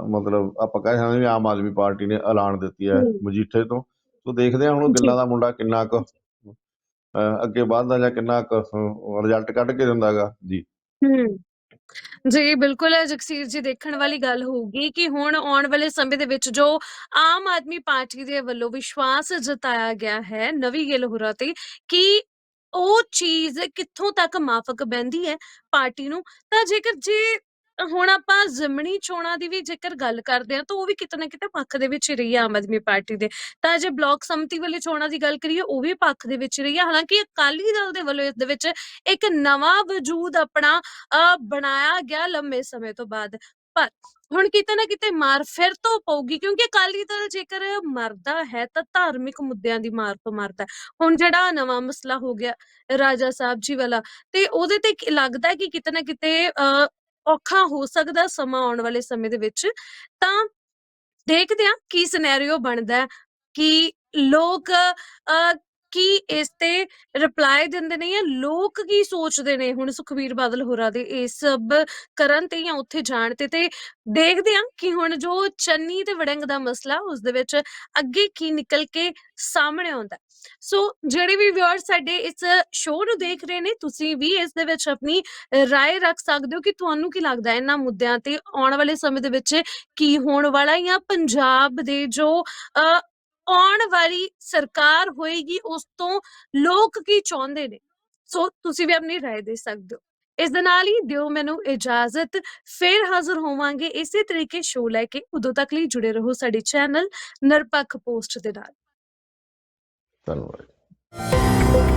ਮਤਲਬ ਆਪਾਂ ਕਹਿ ਸਕਦੇ ਹਾਂ ਆਮ ਆਦਮੀ ਪਾਰਟੀ ਨੇ ਐਲਾਨ ਦਿੱਤੀ ਹੈ। ਮਜੀਠੇ ਤੋਂ ਸੋ ਦੇਖਦੇ ਹਾਂ ਹੁਣ। ਗਿੱਲਾਂ ਦਾ ਮੁੰਡਾ ਕਿੰਨਾ ਕੁ ਅੱਗੇ ਵੱਧਦਾ ਜਾਂ ਕਿੰਨਾ ਕੁ ਰਿਜ਼ਲਟ ਕੱਢ ਕੇ ਦਿੰਦਾਗਾ ਜੀ। ਹੂੰ। ਜੀ ਬਿਲਕੁਲ ਜਗਸੀਰ ਜੀ ਦੇਖਣ ਵਾਲੀ ਗੱਲ ਹੋਊਗੀ ਕਿ ਹੁਣ ਆਉਣ ਵਾਲੇ ਸਮੇਂ ਦੇ ਵਿੱਚ ਜੋ ਆਮ ਆਦਮੀ ਪਾਰਟੀ ਦੇ ਵੱਲੋਂ ਵਿਸ਼ਵਾਸ ਜਤਾਇਆ ਗਿਆ ਹੈ ਨਵੀਂ ਗਿੱਲ ਹੋਰਾਂ ਤੇ ਕਿ ਉਹ ਚੀਜ਼ ਕਿੱਥੋਂ ਤੱਕ ਮਾਫਕ ਬੈਂਦੀ ਹੈ ਪਾਰਟੀ ਨੂੰ ਤਾਂ ਜੇਕਰ ਜੇ ਹੁਣ ਆਪਾਂ ਜ਼ਮਣੀ ਚੋਣਾਂ ਦੀ ਵੀ ਜੇਕਰ ਗੱਲ ਕਰਦੇ ਹਾਂ ਤਾਂ ਉਹ ਵੀ ਕਿਤੇ ਨਾ ਕਿਤੇ ਪੱਖ ਦੇ ਵਿੱਚ ਰਹੀ ਹੈ ਆਮ ਆਦਮੀ ਪਾਰਟੀ ਦੇ। ਤਾਂ ਜੇ ਬਲਾਕ ਸੰਮਤੀ ਵਾਲੀ ਚੋਣਾਂ ਦੀ ਗੱਲ ਕਰੀਏ ਉਹ ਵੀ ਪੱਖ ਦੇ ਵਿੱਚ ਰਹੀ ਹੈ ਹਾਲਾਂਕਿ ਅਕਾਲੀ ਦਲ ਦੇ ਵੱਲੋਂ ਇਸ ਦੇ ਵਿੱਚ ਇੱਕ ਨਵਾਂ ਵਜੂਦ ਆਪਣਾ ਬਣਾਇਆ ਗਿਆ ਲੰਮੇ ਸਮੇਂ ਤੋਂ ਬਾਅਦ। ਪਰ ਹੁਣ ਕਿਤੇ ਨਾ ਕਿਤੇ ਮਾਰ ਫਿਰ ਤੋਂ ਪਊਗੀ ਕਿਉਂਕਿ ਅਕਾਲੀ ਦਲ ਜੇਕਰ ਮਰਦਾ ਹੈ ਤਾਂ ਧਾਰਮਿਕ ਮੁੱਦਿਆਂ ਦੀ ਮਾਰ ਤੋਂ ਮਰਦਾ ਹੁਣ ਜਿਹੜਾ ਨਵਾਂ ਮਸਲਾ ਹੋ ਗਿਆ ਰਾਜਾ ਸਾਹਿਬ ਜੀ ਵਾਲਾ ਤੇ ਉਹਦੇ ਤੇ ਲੱਗਦਾ ਕਿ ਕਿਤੇ ਨਾ ਕਿਤੇ ਅ, ਔਖਾ ਹੋ ਸਕਦਾ ਸਮਾਂ ਆਉਣ ਵਾਲੇ ਸਮੇਂ ਦੇ ਵਿੱਚ ਤਾਂ ਦੇਖਦੇ ਹਾਂ ਕੀ ਸਿਨੈਰੀਓ ਬਣਦਾ ਹੈ ਕਿ ਲੋਕ ਅ, ਕੀ ਇਸ ਤੇ ਰਿਪਲਾਈ ਦਿੰਦੇ ਨੇ ਜਾਂ ਲੋਕ ਕੀ ਸੋਚਦੇ ਨੇ ਹੁਣ ਸੁਖਬੀਰ ਬਾਦਲ ਹੋਰਾਂ ਦੇ ਇਸ ਸਭ ਕਰਨ ਤੇ ਜਾਂ ਉੱਥੇ ਜਾਣ ਤੇ ਤੇ ਦੇਖਦੇ ਹਾਂ ਕਿ ਹੁਣ ਜੋ ਚੰਨੀ ਤੇ ਵੜਿੰਗ ਦਾ ਮਸਲਾ ਉਸ ਦੇ ਵਿੱਚ ਅੱਗੇ ਕੀ ਨਿਕਲ ਕੇ ਸਾਹਮਣੇ ਆਉਂਦਾ। ਸੋ ਜਿਹੜੇ ਵੀ ਵਿਊਅਰ ਸਾਡੇ ਇਸ ਸ਼ੋਅ ਨੂੰ ਦੇਖ ਰਹੇ ਨੇ ਤੁਸੀਂ ਵੀ ਇਸ ਦੇ ਵਿੱਚ ਆਪਣੀ ਰਾਏ ਰੱਖ ਸਕਦੇ ਹੋ ਕਿ ਤੁਹਾਨੂੰ ਕੀ ਲੱਗਦਾ ਹੈ ਇਹਨਾਂ ਮੁੱਦਿਆਂ ਤੇ ਆਉਣ ਵਾਲੇ ਸਮੇਂ ਦੇ ਵਿੱਚ ਕੀ ਹੋਣ ਵਾਲਾ ਜਾਂ ਪੰਜਾਬ ਦੇ ਜੋ ਅ, ਆਉਣ ਵਾਲੀ ਸਰਕਾਰ ਹੋਏਗੀ, ਉਸ ਤੋਂ ਲੋਕ ਕੀ ਚਾਹੁੰਦੇ ਨੇ? ਸੋ ਤੁਸੀਂ ਵੀ ਆਪਣੀ ਰਾਏ ਦੇ ਸਕਦੇ ਹੋ। ਇਸ ਦੇ ਨਾਲ ਹੀ ਦਿਓ ਮੈਨੂੰ ਇਜਾਜ਼ਤ, ਫੇਰ ਹਾਜ਼ਰ ਹੋਵਾਂਗੇ, ਇਸੇ ਤਰੀਕੇ ਸ਼ੋਅ ਲੈ ਕੇ ਉਦੋਂ ਤੱਕ ਲਈ ਜੁੜੇ ਰਹੋ ਸਾਡੇ ਚੈਨਲ ਨਿਰਪੱਖ ਪੋਸਟ ਦੇ ਨਾਲ। ਧੰਨਵਾਦ।